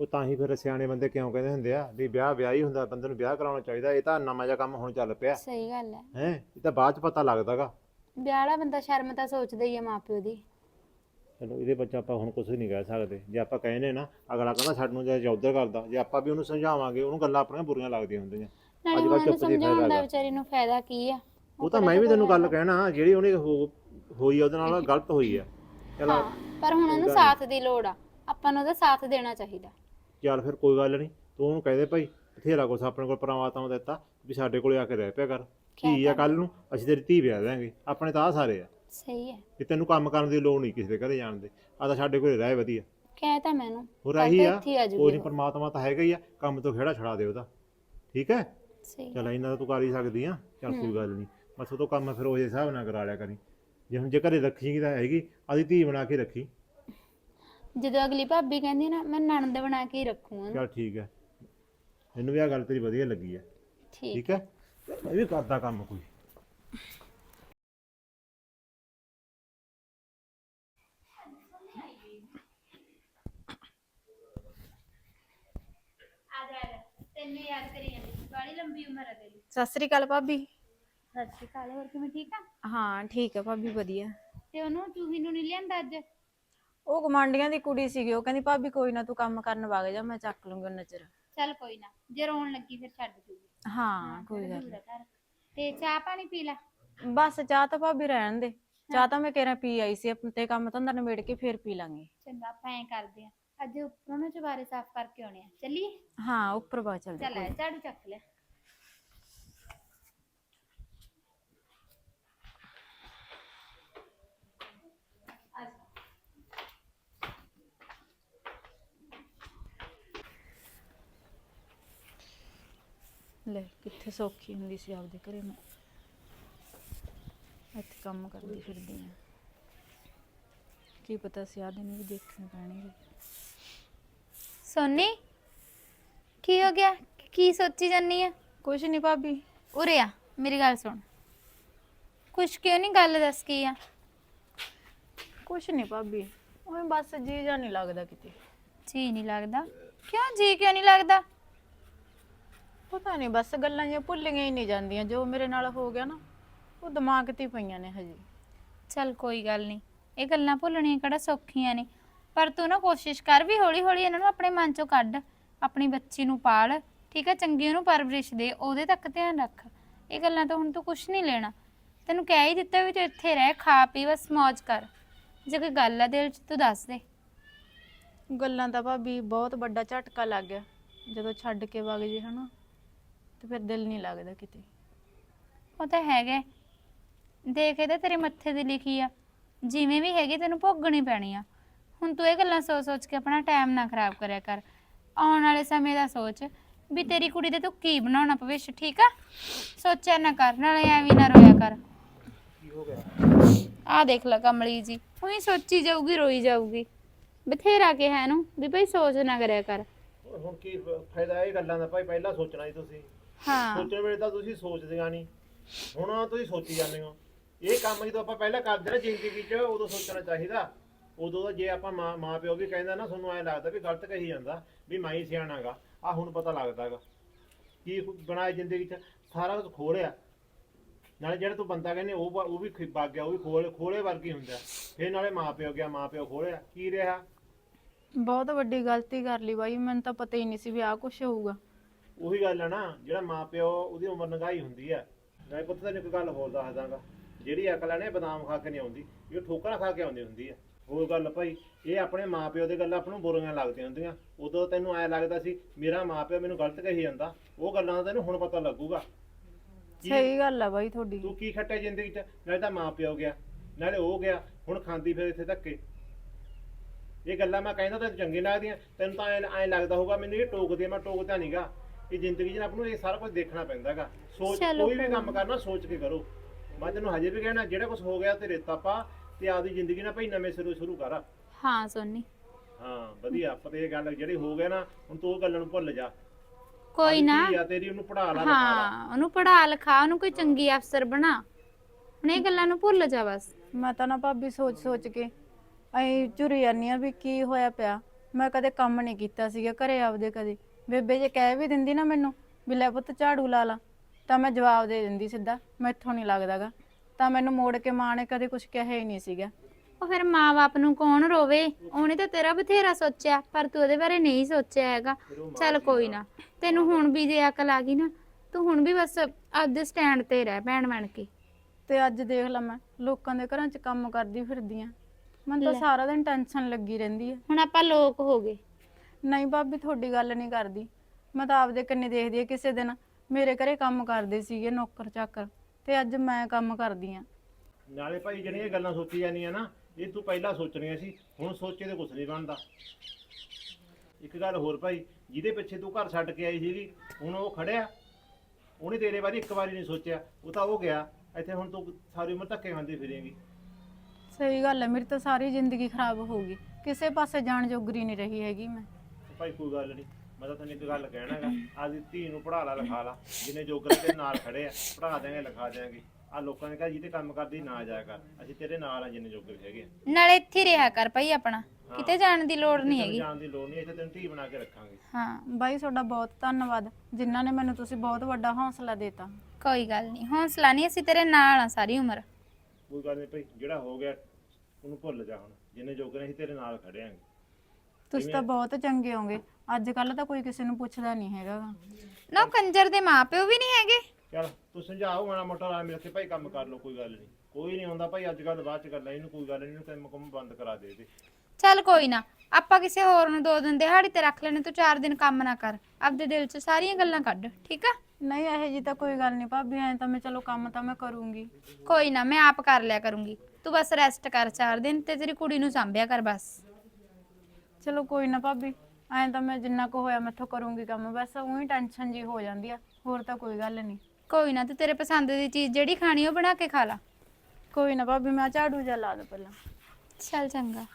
ਉਹ ਤਾਂ ਹੀ ਫਿਰ ਸਿਆਣੇ ਬੰਦੇ ਕਿਉਂ ਕਹਿੰਦੇ ਹੁੰਦੇ ਆ ਵੀ ਵਿਆਹ ਵਿਆਹ ਹੀ ਹੁੰਦਾ ਬੰਦੇ ਨੂੰ ਵਿਆਹ ਕਰਾਉਣਾ ਚਾਹੀਦਾ। ਇਹ ਤਾਂ ਨਵਾਂ ਜਿਹਾ ਕੰਮ ਹੁਣ ਚੱਲ ਪਿਆ। ਸਹੀ ਗੱਲ ਹੈ। ਹੈ? ਇਹ ਤਾਂ ਬਾਅਦ ਚ ਪਤਾ ਲੱਗਦਾਗਾ। ਵਿਆਹ ਵਾਲਾ ਬੰਦਾ ਸ਼ਰਮ ਤਾਂ ਸੋਚਦਾ ਹੀ ਆ ਮਾਪਿਓ ਦੀ। ਚਲੋ ਇਹਦੇ ਵਿੱਚ ਆਪਾਂ ਹੁਣ ਕੁਝ ਨਹੀਂ ਕਹਿ ਸਕਦੇ। ਜੇ ਆਪਾਂ ਕਹਿੰਦੇ ਨਾ ਅਗਲਾ ਕਹਿੰਦਾ ਸਾਡੇ ਨੂੰ ਜੇ ਉਧਰ ਕਰਦਾ ਜੇ ਆਪਾਂ ਵੀ ਉਹਨੂੰ ਸਮਝਾਵਾਂਗੇ ਉਹਨੂੰ ਗੱਲਾਂ ਆਪਣੀਆਂ ਬੁਰੀਆਂ ਲੱਗਦੀਆਂ ਹੁੰਦੀਆਂ। ਨਾਲੇ ਅੱਜ ਕੱਲ੍ਹ ਹੁਣ ਉਹਨੂੰ ਚੁੱਪ ਜਿਹੇ ਸਮਝਾਉਣ ਫਾਇਦਾ ਦਾ ਹੈਗਾ। ਵਿਚਾਰੀ ਨੂੰ ਫਾਇਦਾ ਕੀ ਆ? ਉਹ ਤਾਂ ਮੈਂ ਵੀ ਤੈਨੂੰ ਗੱਲ ਕਹਿਣਾ ਜਿਹੜੀ ਉਹਨੇ ਹੋ- ਹੋਈ ਆ ਉਹਦੇ ਨਾਲ (laughs) ਗਲਤ ਹੋਈ ਆ। ਚਲ ਹਾਂ ਪਰ ਹੁਣ ਉਹਨੂੰ ਸਾਥ ਦੀ ਲੋੜ ਆ। ਆਪਾਂ ਨੂੰ ਉਹਦਾ ਸਾਥ ਦੇਣਾ ਚਾਹੀਦਾ। ਚੱਲ ਫਿਰ ਕੋਈ ਗੱਲ ਨਹੀਂ ਤੂੰ ਉਹਨੂੰ ਕਹਦੇ ਭਾਈ ਬਥੇਰਾ ਕੁਛ ਆਪਣੇ ਕੋਲ ਪਰਮਾਤਮਾ ਨੇ ਦਿੱਤਾ ਵੀ ਸਾਡੇ ਕੋਲੇ ਆ ਕੇ ਰਹਿ ਪਿਆ ਕਰ। ਧੀ ਆ ਕੱਲ ਨੂੰ ਅਸੀਂ ਤੇਰੀ ਧੀ ਵਿਆਹ ਦਾਂਗੇ ਆਪਣੇ ਤਾਂ ਆ ਸਾਰੇ ਆ। ਸਹੀ ਹੈ। ਵੀ ਤੈਨੂੰ ਕੰਮ ਕਰਨ ਦੀ ਲੋੜ ਨਹੀਂ ਕਿਸੇ ਦੇ ਘਰੇ ਜਾਣ ਦੇ। ਆ ਤਾਂ ਸਾਡੇ ਕੋਲੇ ਰਹਿ ਵਧੀਆ। ਕਹਿ ਤਾਂ ਮੈਨੂੰ। ਹੋਰ ਆਹੀ ਤਾਂ ਆ। ਇੱਥੇ ਆ ਕੋਈ ਜੂਗੀ। ਨਹੀਂ ਪਰਮਾਤਮਾ ਤਾਂ ਹੈਗਾ ਹੀ ਆ। ਕੰਮ ਤੋਂ ਖੇੜਾ ਛੜਾ ਦੇ ਉਹਦਾ ਠੀਕ ਹੈ? ਸਹੀ। ਚਲ ਇਹਨਾਂ ਦਾ ਤੂੰ ਕਰ ਹੀ ਸਕਦੀ ਆ। ਚੱਲ ਕੋਈ ਗੱਲ ਨਹੀਂ। ਬਸ ਉਹ ਤੋਂ ਕੰਮ ਫਿਰ ਉਹਦੇ ਹਿਸਾਬ ਨਾਲ ਕਰਾ ਲਿਆ ਕਰੀ। ਜੇ ਹੁਣ ਜੇ ਘਰੇ ਰੱਖੀਗੀ ਤਾਂ ਹੈਗੀ। ਆਦੀ ਧੀ ਬਣਾ ਕੇ ਰੱਖੀ। ਜਦੋਂ ਅਗਲੀ ਭਾਬੀ ਕਹਿੰਦੀ ਨਾ ਮੈਂ ਨਣਦ ਬਣਾ ਕੇ ਹੀ ਰੱਖੂ ਉਹਨੂੰ। ਚੱਲ ਠੀਕ ਹੈ। ਮੈਨੂੰ ਵੀ ਆ ਗੱਲ ਤੇਰੀ ਵਧੀਆ ਲੱਗੀ ਠੀਕ ਠੀਕ ਹੈ? ਮੈਂ ਵੀ ਕਰਦਾ ਕੰਮ ਕੋਈ। ਤੈਨੂੰ ਯਾਦ ਕਰੀ ਜਾਂਦੀ ਬੜੀ ਲੰਬੀ ਉਮਰ ਹੈ ਤੇਰੀ। ਸਤਿ ਸ੍ਰੀ ਅਕਾਲ ਭਾਬੀ। ਸਤਿ ਸ਼੍ਰੀ ਅਕਾਲ ਹੋਰ ਕਿਵੇਂ ਠੀਕ ਆ? ਹਾਂ ਠੀਕ ਹੈ ਭਾਬੀ ਵਧੀਆ। ਤੇ ਉਹਨੂੰ ਚੂਹੀ ਨੂੰ ਨਹੀਂ ਲਿਆਂਦਾ ਅੱਜ? ਉਹ ਗਮਾਂਡੀਆਂ ਦੀ ਕੁੜੀ ਸੀਗੀ ਉਹ ਕਹਿੰਦੀ ਭਾਬੀ ਕੋਈ ਨਾ ਤੂੰ ਕੰਮ ਕਰਨ ਵਗ ਜਾ ਮੈਂ ਚੱਕ ਲੂੰਗੀ ਉਹਨਾਂ ਚਿਰ ਚੱਲ ਕੋਈ ਨਾ ਜੇ ਰੋਣ ਲੱਗੀ ਫਿਰ ਛੱਡ ਜੂਗੀ ਹਾਂ ਕੋਈ ਗੱਲ ਆ ਘਰ। ਤੇ ਚਾਹ ਪਾਣੀ ਪੀ ਲੈ। ਨੀ। ਬਸ ਚਾਹ ਤਾਂ ਭਾਬੀ ਰਹਿਣ ਦੇ। ਚਾਹ ਤਾਂ ਮੈਂ ਕਿਹੜਾ ਪੀ ਆਈ ਸੀ ਆਪਣੇ ਤੇ ਕੰਮ ਧੰਦਾ ਨਿਬੇੜ ਕੇ ਫੇਰ ਪੀ ਲਾਂਗੇ। ਚੰਗਾ ਆਪਾਂ ਐਂ ਕਰਦੇ ਆ। ਅੱਜ ਉੱਪਰੋਂ ਨੂੰ ਚਵਾਰੇ ਸਾਫ਼ ਕਰਕੇ ਆਉਣੇ ਆ। ਚੱਲੀਏ? ਹਾਂ ਉੱਪਰ ਬਾ ਚੱਲਦੇ ਚੱਲ ਆ ਝਾੜੂ ਚੱਕ ਲੈ ਲੈ ਕਿੱਥੇ ਸੌਖੀ ਹੁੰਦੀ ਸੀ ਆਪਦੇ ਘਰੇ ਮੈਂ। ਇੱਥੇ ਕੰਮ ਕਰਦੀ ਫਿਰਦੀ ਆ। ਕੀ ਪਤਾ ਸੀ ਆ ਦਿਨ ਵੀ ਦੇਖਣੇ ਪੈਣਗੇ। ਸੋਨੀ ਕੀ ਹੋ ਗਿਆ? ਕੀ ਸੋਚੀ ਜਾਨੀ ਆ? ਕੁਛ ਨਹੀਂ ਭਾਬੀ। ਉਰੇ ਆ ਮੇਰੀ ਗੱਲ ਸੁਣ। ਕੁਛ ਕਿਉਂ ਨਹੀਂ ਗੱਲ ਦੱਸ ਕੀ ਆ? ਕੁਛ ਨਹੀਂ ਭਾਬੀ ਉਹ ਬਸ ਜੀ ਜਾ ਨਹੀਂ ਲੱਗਦਾ ਕਿਤੇ। ਜੀ ਨਹੀਂ ਲੱਗਦਾ? ਕਿਉਂ ਜੀ ਕਿਉਂ ਨਹੀਂ ਲੱਗਦਾ? ਪਤਾ ਨਹੀਂ ਬਸ ਗੱਲਾਂ ਜਿਹੀਆਂ ਭੁੱਲੀਆਂ ਹੀ ਨਹੀਂ ਜਾਂਦੀਆਂ ਜੋ ਮੇਰੇ ਨਾਲ ਹੋ ਗਿਆ ਨਾ ਉਹ ਦਿਮਾਗ ਤੇ ਹੀ ਪਈਆਂ ਨੇ ਹਜੇ। ਚੱਲ ਕੋਈ ਗੱਲ ਨਹੀਂ ਇਹ ਗੱਲਾਂ ਭੁੱਲਣੀਆਂ ਕਿਹੜਾ ਸੌਖੀਆਂ ਨੇ। ਪਰ ਤੂੰ ਨਾ ਕੋਸ਼ਿਸ਼ ਕਰ ਵੀ ਹੌਲੀ ਹੌਲੀ ਇਹਨਾਂ ਨੂੰ ਆਪਣੇ ਮਨ ਚੋਂ ਕੱਢ ਆਪਣੀ ਬੱਚੀ ਨੂੰ ਪਾਲ ਠੀਕ ਹੈ ਚੰਗੀ ਉਹਨੂੰ ਪਰਵਰਿਸ਼ ਦੇ ਉਹਦੇ ਤੱਕ ਧਿਆਨ ਰੱਖ। ਇਹ ਗੱਲਾਂ ਤੋਂ ਹੁਣ ਤੂੰ ਕੁਝ ਨਹੀਂ ਲੈਣਾ। ਤੈਨੂੰ ਕਹਿ ਹੀ ਦਿੱਤਾ ਵੀ ਤੂੰ ਇੱਥੇ ਰਹਿ ਖਾ ਪੀ ਬਸ ਮौज ਕਰ। ਜੇ ਕੋਈ ਗੱਲ ਆ ਦਿਲ 'ਚ ਤੂੰ ਦੱਸ ਦੇ। ਗੱਲਾਂ ਦਾ ਭਾਬੀ ਬਹੁਤ ਵੱਡਾ ਝਟਕਾ ਲੱਗ ਗਿਆ। ਜਦੋਂ ਛੱਡ ਕੇ ਵਗ ਜੇ ਹਨਾ ਤੇ ਫਿਰ ਦਿਲ ਨਹੀਂ ਲੱਗਦਾ ਕਿਤੇ। ਉਹ ਤਾਂ ਹੈਗਾ। ਦੇਖ ਇਹਦੇ ਤੇਰੇ ਮੱਥੇ ਤੇ ਲਿਖੀ ਆ। ਜਿਵੇਂ ਵੀ ਹੈਗੀ ਤੈਨੂੰ ਭੋਗਣੀ ਪੈਣੀ ਆ। ਹੁਣ ਤੂੰ ਇਹ ਗੱਲਾਂ ਸੋਚ ਸੋਚ ਕੇ ਆਪਣਾ ਟਾਈਮ ਨਾ ਖਰਾਬ ਕਰਿਆ ਕਰ। ਆਉਣ ਵਾਲੇ ਸਮੇਂ ਦਾ ਸੋਚ ਵੀ ਤੇਰੀ ਕੁੜੀ ਦੇ ਤੂੰ ਕੀ ਬਣਾਉਣਾ ਭਵਿੱਖ ਠੀਕ ਆ? ਸੋਚਿਆ ਨਾ ਕਰ ਨਾਲੇ ਐਵੇਂ ਨਾ ਰੋਇਆ ਕਰ। ਕੀ ਹੋ ਗਿਆ ਆ ਦੇਖ ਲੈ ਕਮਲੀ ਜੀ ਉਹੀ ਸੋਚੀ ਜਾਊਗੀ ਰੋਈ ਜਾਊਗੀ। ਬਥੇਰਾ ਕਿਹਾ ਇਹਨੂੰ ਵੀ ਭਾਈ ਸੋਚ ਨਾ ਕਰਿਆ ਕਰ। ਹੁਣ ਕੀ ਫਾਇਦਾ ਇਹ ਗੱਲਾਂ ਦਾ ਭਾਈ ਪਹਿਲਾਂ ਸੋਚਣਾ ਸੀ ਤੁਸੀਂ। ਹਾਂ। ਸੋਚਣ ਵੇਲੇ ਤਾਂ ਤੁਸੀਂ ਸੋਚਦੀਆਂ ਨਹੀਂ। ਹੁਣ ਤੁਸੀਂ ਸੋਚੀ ਜਾਂਦੇ ਹੋ। ਇਹ ਕੰਮ ਜਦੋਂ ਆਪਾਂ ਪਹਿਲਾਂ ਕਰਦੇ ਨਾ ਜ਼ਿੰਦਗੀ 'ਚ ਉਦੋਂ ਸੋਚਣਾ ਚਾਹੀਦਾ। ਉਦੋਂ ਜੇ ਆਪਾਂ ਮਾਂ ਮਾਂ ਪਿਓ ਵੀ ਕਹਿੰਦਾ ਨਾ ਤੁਹਾਨੂੰ ਐ ਲੱਗਦਾ ਵੀ ਗਲਤ ਕਹੀ ਜਾਂਦਾ ਵੀ ਮੈਂ ਹੀ ਸਿਆਣਾਗਾ ਆ ਹੁਣ ਪਤਾ ਲੱਗਦਾਗਾ ਕੀ ਬਣਾਇਆ ਜ਼ਿੰਦਗੀ 'ਚ? ਸਾਰਾ ਕੁਝ ਖੋਲਿਆ। ਨਾਲੇ ਜਿਹੜਾ ਤੂੰ ਬੰਦਾ ਕਹਿੰਦੇ ਉਹ ਵਾ- ਉਹ ਵੀ ਖ- ਵਗ ਗਿਆ ਉਹ ਵੀ ਖੋਲ ਖੋਲੇ ਵਰਗੀ ਹੁੰਦਾ ਫਿਰ ਨਾਲੇ ਮਾਂ ਪਿਓ ਗਿਆ ਮਾਂ ਪਿਓ ਖੋਲਿਆ। ਕੀ ਰਿਹਾ? ਬਹੁਤ ਵੱਡੀ ਗਲਤੀ ਕਰ ਲਈ ਬਾਈ ਮੈਨੂੰ ਤਾਂ ਪਤਾ ਹੀ ਨਹੀਂ ਸੀ ਵੀ ਆਹ ਕੁਝ ਹੋਊਗਾ। ਉਹੀ ਗੱਲ ਹੈ ਨਾ ਜਿਹੜਾ ਮਾਂ ਪਿਓ ਉਹਦੀ ਉਮਰ ਨੰਗਾਈ ਹੁੰਦੀ ਹੈ ਮੈਂ ਪੁੱਤ ਤੈਨੂੰ ਇੱਕ ਗੱਲ ਹੋਰ ਦੱਸ ਦਾਂਗਾ ਜਿਹੜੀ ਅਕਲ ਹੈ ਨਾ ਇਹ ਬਦਾਮ ਖਾ ਕੇ ਨਹੀਂ ਆਉਂਦੀ ਇਹ ਠੋਕਰਾਂ ਖਾ ਕੇ ਆਉਂਦੀ ਹੁੰਦੀ ਹੈ ਹੋਰ ਗੱਲ ਭਾਈ ਇਹ ਆਪਣੇ ਮਾਂ ਪਿਓ ਦੇ ਗੱਲਾਂ ਆਪਾਂ ਨੂੰ ਬੁਰੀਆਂ ਲੱਗਦੀਆਂ ਹੁੰਦੀਆਂ। ਉਦੋਂ ਤੈਨੂੰ ਐ ਲੱਗਦਾ ਸੀ ਮੇਰਾ ਮਾਂ ਪਿਓ ਮੈਨੂੰ ਗਲਤ ਕਹੀ ਜਾਂਦਾ। ਉਹ ਗੱਲਾਂ ਦਾ ਤੈਨੂੰ ਹੁਣ ਪਤਾ ਲੱਗੂਗਾ। ਕੀ- ਸਹੀ ਗੱਲ ਆ ਬਾਈ ਤੁਹਾਡੀ। ਤੂੰ ਕੀ ਖੱਟਿਆ ਜ਼ਿੰਦਗੀ 'ਚ? ਨਾਲੇ ਤਾਂ ਮਾਂ ਪਿਓ ਗਿਆ। ਨਾਲੇ ਉਹ ਗਿਆ। ਹੁਣ ਖਾਂਦੀ ਫਿਰ ਇੱਥੇ ਧੱਕੇ। ਇਹ ਗੱਲਾਂ ਮੈਂ ਕਹਿੰਦਾ ਤੈਨੂੰ ਚੰਗੀ ਲੱਗਦੀਆਂ। ਤੈਨੂੰ ਤਾਂ ਐ ਐ ਲੱਗਦਾ ਹੋਊਗਾ ਮੈਨੂੰ ਇਹ ਟੋਕਦੀ ਆ ਮੈਂ ਟੋਕਦਾ ਨਹੀਂਗਾ ਇਹ ਜ਼ਿੰਦਗੀ 'ਚ ਨਾ ਆਪਾਂ ਨੂੰ ਇਹ ਸਾਰਾ ਕੁਝ ਦੇਖਣਾ ਪੈਂਦਾਗਾ ਸੋਚ ਚਲੋ ਕੋਈ ਵੀ ਕੰਮ ਕਰਨਾ ਸੋਚ ਕੇ ਕਰੋ। ਮੈਂ ਤੈਨੂੰ ਹਜੇ ਵੀ ਕਹਿਣਾ ਜਿਹੜਾ ਕੁਝ ਹੋ ਗਿਆ ਤੇ ਰੇਤਾ ਪਾ। ਤੇ ਆਪਦੀ ਜ਼ਿੰਦਗੀ ਨਾ ਭਾਈ ਨਵੇਂ ਸਿਰੋਂ ਸ਼ੁਰੂ ਕਰ। ਹਾਂ ਸੋਨੀ। ਹਾਂ ਵਧੀਆ ਪਰ ਇਹ ਗੱਲ ਜਿਹੜੀ ਹੋ ਗਿਆ ਨਾ ਹੁਣ ਤੂੰ ਉਹ ਗੱਲਾਂ ਨੂੰ ਭੁੱਲ ਜਾ। ਕੋਈ ਨਾ। ਧੀ ਆ ਤੇਰੀ ਉਹਨੂੰ ਪੜਾ ਲਾ ਲਿਖਾ ਲਾ। ਹਾਂ ਉਹਨੂੰ ਪੜਾ ਲਿਖਾ ਉਹਨੂੰ ਕੋਈ ਚੰਗੀ ਅਫਸਰ ਬਣਾ। ਹੁਣ ਇਹ ਗੱਲਾਂ ਨੂੰ ਭੁੱਲ ਜਾ ਬਸ। ਮੈਂ ਤਾਂ ਨਾ ਭਾਬੀ ਸੋਚ ਸੋਚ ਕੇ ਐ ਝੁਰੀ ਜਾਂਦੀ ਆ ਵੀ ਕੀ ਹੋਇਆ ਪਿਆ। ਮੈਂ ਕਦੇ ਕੰਮ ਨਹੀਂ ਕੀਤਾ ਸੀਗਾ ਘਰੇ ਆਪਦੇ ਕਦੇ। ਬੇਬੇ ਜੇ ਕਹਿ ਵੀ ਦਿੰਦੀ ਨਾ ਮੈਨੂੰ ਵੀ ਲੈ ਪੁੱਤ ਝਾੜੂ ਲਾ ਲਾ ਤਾਂ ਮੈਂ ਜਵਾਬ ਦੇ ਦਿੰਦੀ ਸਿੱਧਾ ਮੈਥੋਂ ਨਹੀਂ ਲੱਗਦਾਗਾ। ਤਾਂ ਮੈਨੂੰ ਮੋੜ ਕੇ ਮਾਂ ਨੇ ਕਦੇ ਕੁਝ ਕਿਹਾ ਹੀ ਨਹੀਂ ਸੀਗਾ। ਉਹ ਫਿਰ ਮਾਂ-ਬਾਪ ਨੂੰ ਕੌਣ ਰੋਵੇ? ਉਹਨੇ ਤਾਂ ਤੇਰਾ ਬਥੇਰਾ ਸੋਚਿਆ ਪਰ ਤੂੰ ਉਹਦੇ ਬਾਰੇ ਨਹੀਂ ਸੋਚਿਆ ਹੈਗਾ। ਚੱਲ ਕੋਈ ਨਾ ਤੈਨੂੰ ਹੁਣ ਵੀ ਜੇ ਅਕਲ ਆ ਗਈ ਨਾ ਤੂੰ ਹੁਣ ਵੀ ਬਸ ਆਪਦੇ ਸਟੈਂਡ ਤੇ ਰਹਿ ਭੈਣ ਬਣ ਕੇ। ਤੇ ਅੱਜ ਦੇਖ ਲਾ ਮੈਂ ਲੋਕਾਂ ਦੇ ਘਰਾਂ 'ਚ ਕੰਮ ਕਰਦੀ ਫਿਰਦੀ ਆ। ਮੈਨੂੰ ਤਾਂ ਸਾਰਾ ਦਿਨ ਟੈਨਸ਼ਨ ਲੱਗੀ ਰਹਿੰਦੀ ਹੈ ਹੁਣ ਆਪਾਂ ਲੋਕ ਹੋ ਗਏ। ਨਹੀਂ ਭਾਬੀ ਤੁਹਾਡੀ ਗੱਲ ਨਹੀਂ ਕਰਦੀ। ਮੈਂ ਤਾਂ ਆਪਦੇ ਕੰਨੀ ਦੇਖਦੀ ਆ ਕਿਸੇ ਦਿਨ ਮੇਰੇ ਘਰੇ ਕੰਮ ਕਰਦੇ ਸੀਗੇ ਨੌਕਰ ਚਾਕਰ ਤੇ ਅੱਜ ਮੈਂ ਕੰਮ ਕਰਦੀ ਆ। ਨਾਲੇ ਭਾਈ ਜਿਹੜੀਆਂ ਇਹ ਗੱਲਾਂ ਸੋਚੀ ਜਾਂਦੀਆਂ ਨਾ ਇਹ ਤੂੰ ਪਹਿਲਾਂ ਸੋਚਣੀਆਂ ਸੀ ਹੁਣ ਸੋਚੇ ਤੇ ਕੁਝ ਨਹੀਂ ਬਣਦਾ। ਇੱਕ ਗੱਲ ਹੋਰ ਭਾਈ ਜਿਹਦੇ ਪਿੱਛੇ ਤੂੰ ਘਰ ਛੱਡ ਕੇ ਆਈ ਸੀਗੀ ਹੁਣ ਉਹ ਖੜਿਆ? ਉਹਨੇ ਤੇਰੇ ਬਾਰੇ ਇੱਕ ਵਾਰੀ ਨਹੀਂ ਸੋਚਿਆ ਉਹ ਤਾਂ ਉਹ ਗਿਆ ਇੱਥੇ ਹੁਣ ਤੂੰ ਸਾਰੀ ਉਮਰ ਧੱਕੇ ਖਾਂਦੀ ਫਿਰੇਂਗੀ। ਸਹੀ ਗੱਲ ਹੈ ਮੇਰੀ ਤਾਂ ਸਾਰੀ ਜ਼ਿੰਦਗੀ ਖਰਾਬ ਹੋ ਗਈ। ਕਿਸੇ ਪਾਸੇ ਜਾਣ ਜੋਗਰੀ ਨਹੀਂ ਰਹੀ ਹੈਗੀ ਮੈਂ। ਭਾਈ ਕੋਈ ਗੱਲ ਨਹੀਂ ਮੈਂ ਤਾਂ ਤੈਨੂੰ ਇੱਕ ਗੱਲ ਕਹਿਣਾਗਾ ਆਦੀ ਧੀ ਨੂੰ ਪੜ੍ਹਾ ਲਾ ਲਿਖਾ ਲਾ ਜਿੰਨੇ ਜੋਗਰ ਤੇ ਨਾਲ ਖੜੇ ਆ ਪੜ੍ਹਾ ਦਿਆਂਗੇ ਲਿਖਾ ਦਿਆਂਗੇ ਆ ਲੋਕਾਂ ਨੇ ਕਿਹਾ ਜਿਹਦੇ ਕੰਮ ਕਰਦੀ ਨਾ ਜਾਇਆ ਕਰ। ਅਸੀਂ ਤੇਰੇ ਨਾਲ ਆ ਜਿੰਨੇ ਜੋਗਰ ਹੈਗੇ ਆ। ਨਾਲੇ ਇੱਥੇ ਹੀ ਰਿਹਾ ਕਰ ਭਾਈ ਆਪਣਾ। ਕਿਤੇ ਜਾਣ ਦੀ ਲੋੜ ਨਹੀਂ ਹੈਗੀ। ਜਾਣ ਦੀ ਲੋੜ ਨਹੀਂ ਇੱਥੇ ਤੈਨੂੰ ਧੀ ਬਣਾ ਕੇ ਰੱਖਾਂਗੇ। ਹਾਂ। ਬਾਈ ਤੁਹਾਡਾ ਬਹੁਤ ਧੰਨਵਾਦ। ਜਿਨ੍ਹਾਂ ਨੇ ਮੈਨੂੰ ਤੁਸੀਂ ਬਹੁਤ ਵੱਡਾ ਹੌਸਲਾ ਦਿੱਤਾ। ਕੋਈ ਗੱਲ ਨਹੀਂ। ਹੌਸਲਾ ਨਹੀਂ ਅਸੀਂ ਤੇਰੇ ਨਾਲ ਆ ਸਾਰੀ ਉਮਰ। ਕੋਈ ਗੱਲ ਨਹੀਂ ਭਾਈ ਜਿਹੜਾ ਹੋ ਗਿਆ ਉਹਨੂੰ ਭੁੱਲ ਜਾ ਹੁਣ। ਜਿੰਨੇ ਜੋਗਰ ਅਸੀਂ ਤੇਰੇ ਨਾਲ ਖੜੇ ਆਂਗੇ। ਤੁਸੀਂ ਤਾਂ ਬਹੁਤ ਚੰਗੇ ਹੋਗੇ ਅੱਜ ਕੱਲ ਤਾਂ ਕੋਈ ਕਿਸੇ ਨੂੰ ਪੁੱਛਦਾ ਨਹੀਂ ਹੈਗਾ। ਗਾ। ਨਾ ਉਹ ਕੰਜਰ ਦੇ ਮਾਪਿਓ ਵੀ ਨਹੀਂ ਹੈਗੇ। ਚੱਲ ਤੂੰ ਸਮਝਾਓ ਮਾੜਾ ਮੋਟਾ ਰਾਮ ਮਿਲ ਕੇ ਭਾਈ ਕੰਮ ਕਰ ਲਓ ਕੋਈ ਗੱਲ ਨਹੀਂ। ਕੋਈ ਨਹੀਂ ਆਉਂਦਾ ਭਾਈ ਅੱਜ ਕੱਲ ਬਾਅਦ ਚ ਕਰਨਾ ਇਹਨੂੰ ਕੋਈ ਗੱਲ ਨਹੀਂ ਇਹਨੂੰ ਕੰਮ ਕੰਮ ਬੰਦ ਕਰਾ ਦੇ ਦੇ ਚੱਲ ਕੋਈ ਨਾ ਆਪਾਂ ਕਿਸੇ ਹੋਰ ਨੂੰ ਦੋ ਦਿਨ ਦਿਹਾੜੀ ਤੇ ਰੱਖ ਲੈਣੇ ਤੂੰ ਚਾਰ ਦਿਨ ਕੰਮ ਨਾ ਕਰ। ਆਪਦੇ ਦਿਲ 'ਚ ਸਾਰੀਆਂ ਗੱਲਾਂ ਕੱਢ ਠੀਕ ਆ? ਨਹੀਂ ਇਹ ਜੀ ਤਾਂ ਕੋਈ ਗੱਲ ਨਹੀਂ ਭਾਬੀ ਐ ਤਾਂ ਮੈਂ ਚਲੋ ਕੰਮ ਤਾਂ ਮੈਂ ਕਰੂੰਗੀ। ਕੋਈ ਨਾ ਮੈਂ ਆਪ ਕਰ ਲਿਆ ਕਰੂੰਗੀ। ਤੂੰ ਬਸ ਰੈਸਟ ਕਰ ਚਾਰ ਦਿਨ ਤੇ ਤੇਰੀ ਕੁੜੀ ਨੂੰ ਸੰਭਿਆ ਕਰ ਬਸ। ਚਲੋ ਕੋਈ ਨਾ ਭਾਬੀ ਐਂ ਤਾਂ ਮੈਂ ਜਿੰਨਾ ਕੁ ਹੋਇਆ ਮੈਥੋਂ ਕਰੂੰਗੀ ਕੰਮ ਬਸ ਉਹੀ ਟੈਨਸ਼ਨ ਜੀ ਹੋ ਜਾਂਦੀ ਆ ਹੋਰ ਤਾਂ ਕੋਈ ਗੱਲ ਨਹੀਂ। ਕੋਈ ਨਾ ਤੂੰ ਤੇਰੇ ਪਸੰਦ ਦੀ ਚੀਜ਼ ਜਿਹੜੀ ਖਾਣੀ ਉਹ ਬਣਾ ਕੇ ਖਾ ਲਾ। ਕੋਈ ਨਾ ਭਾਬੀ ਮੈਂ ਝਾੜੂ ਜਿਹਾ ਲਾ ਦੋ ਪਹਿਲਾਂ। ਚੱਲ ਚੰਗਾ।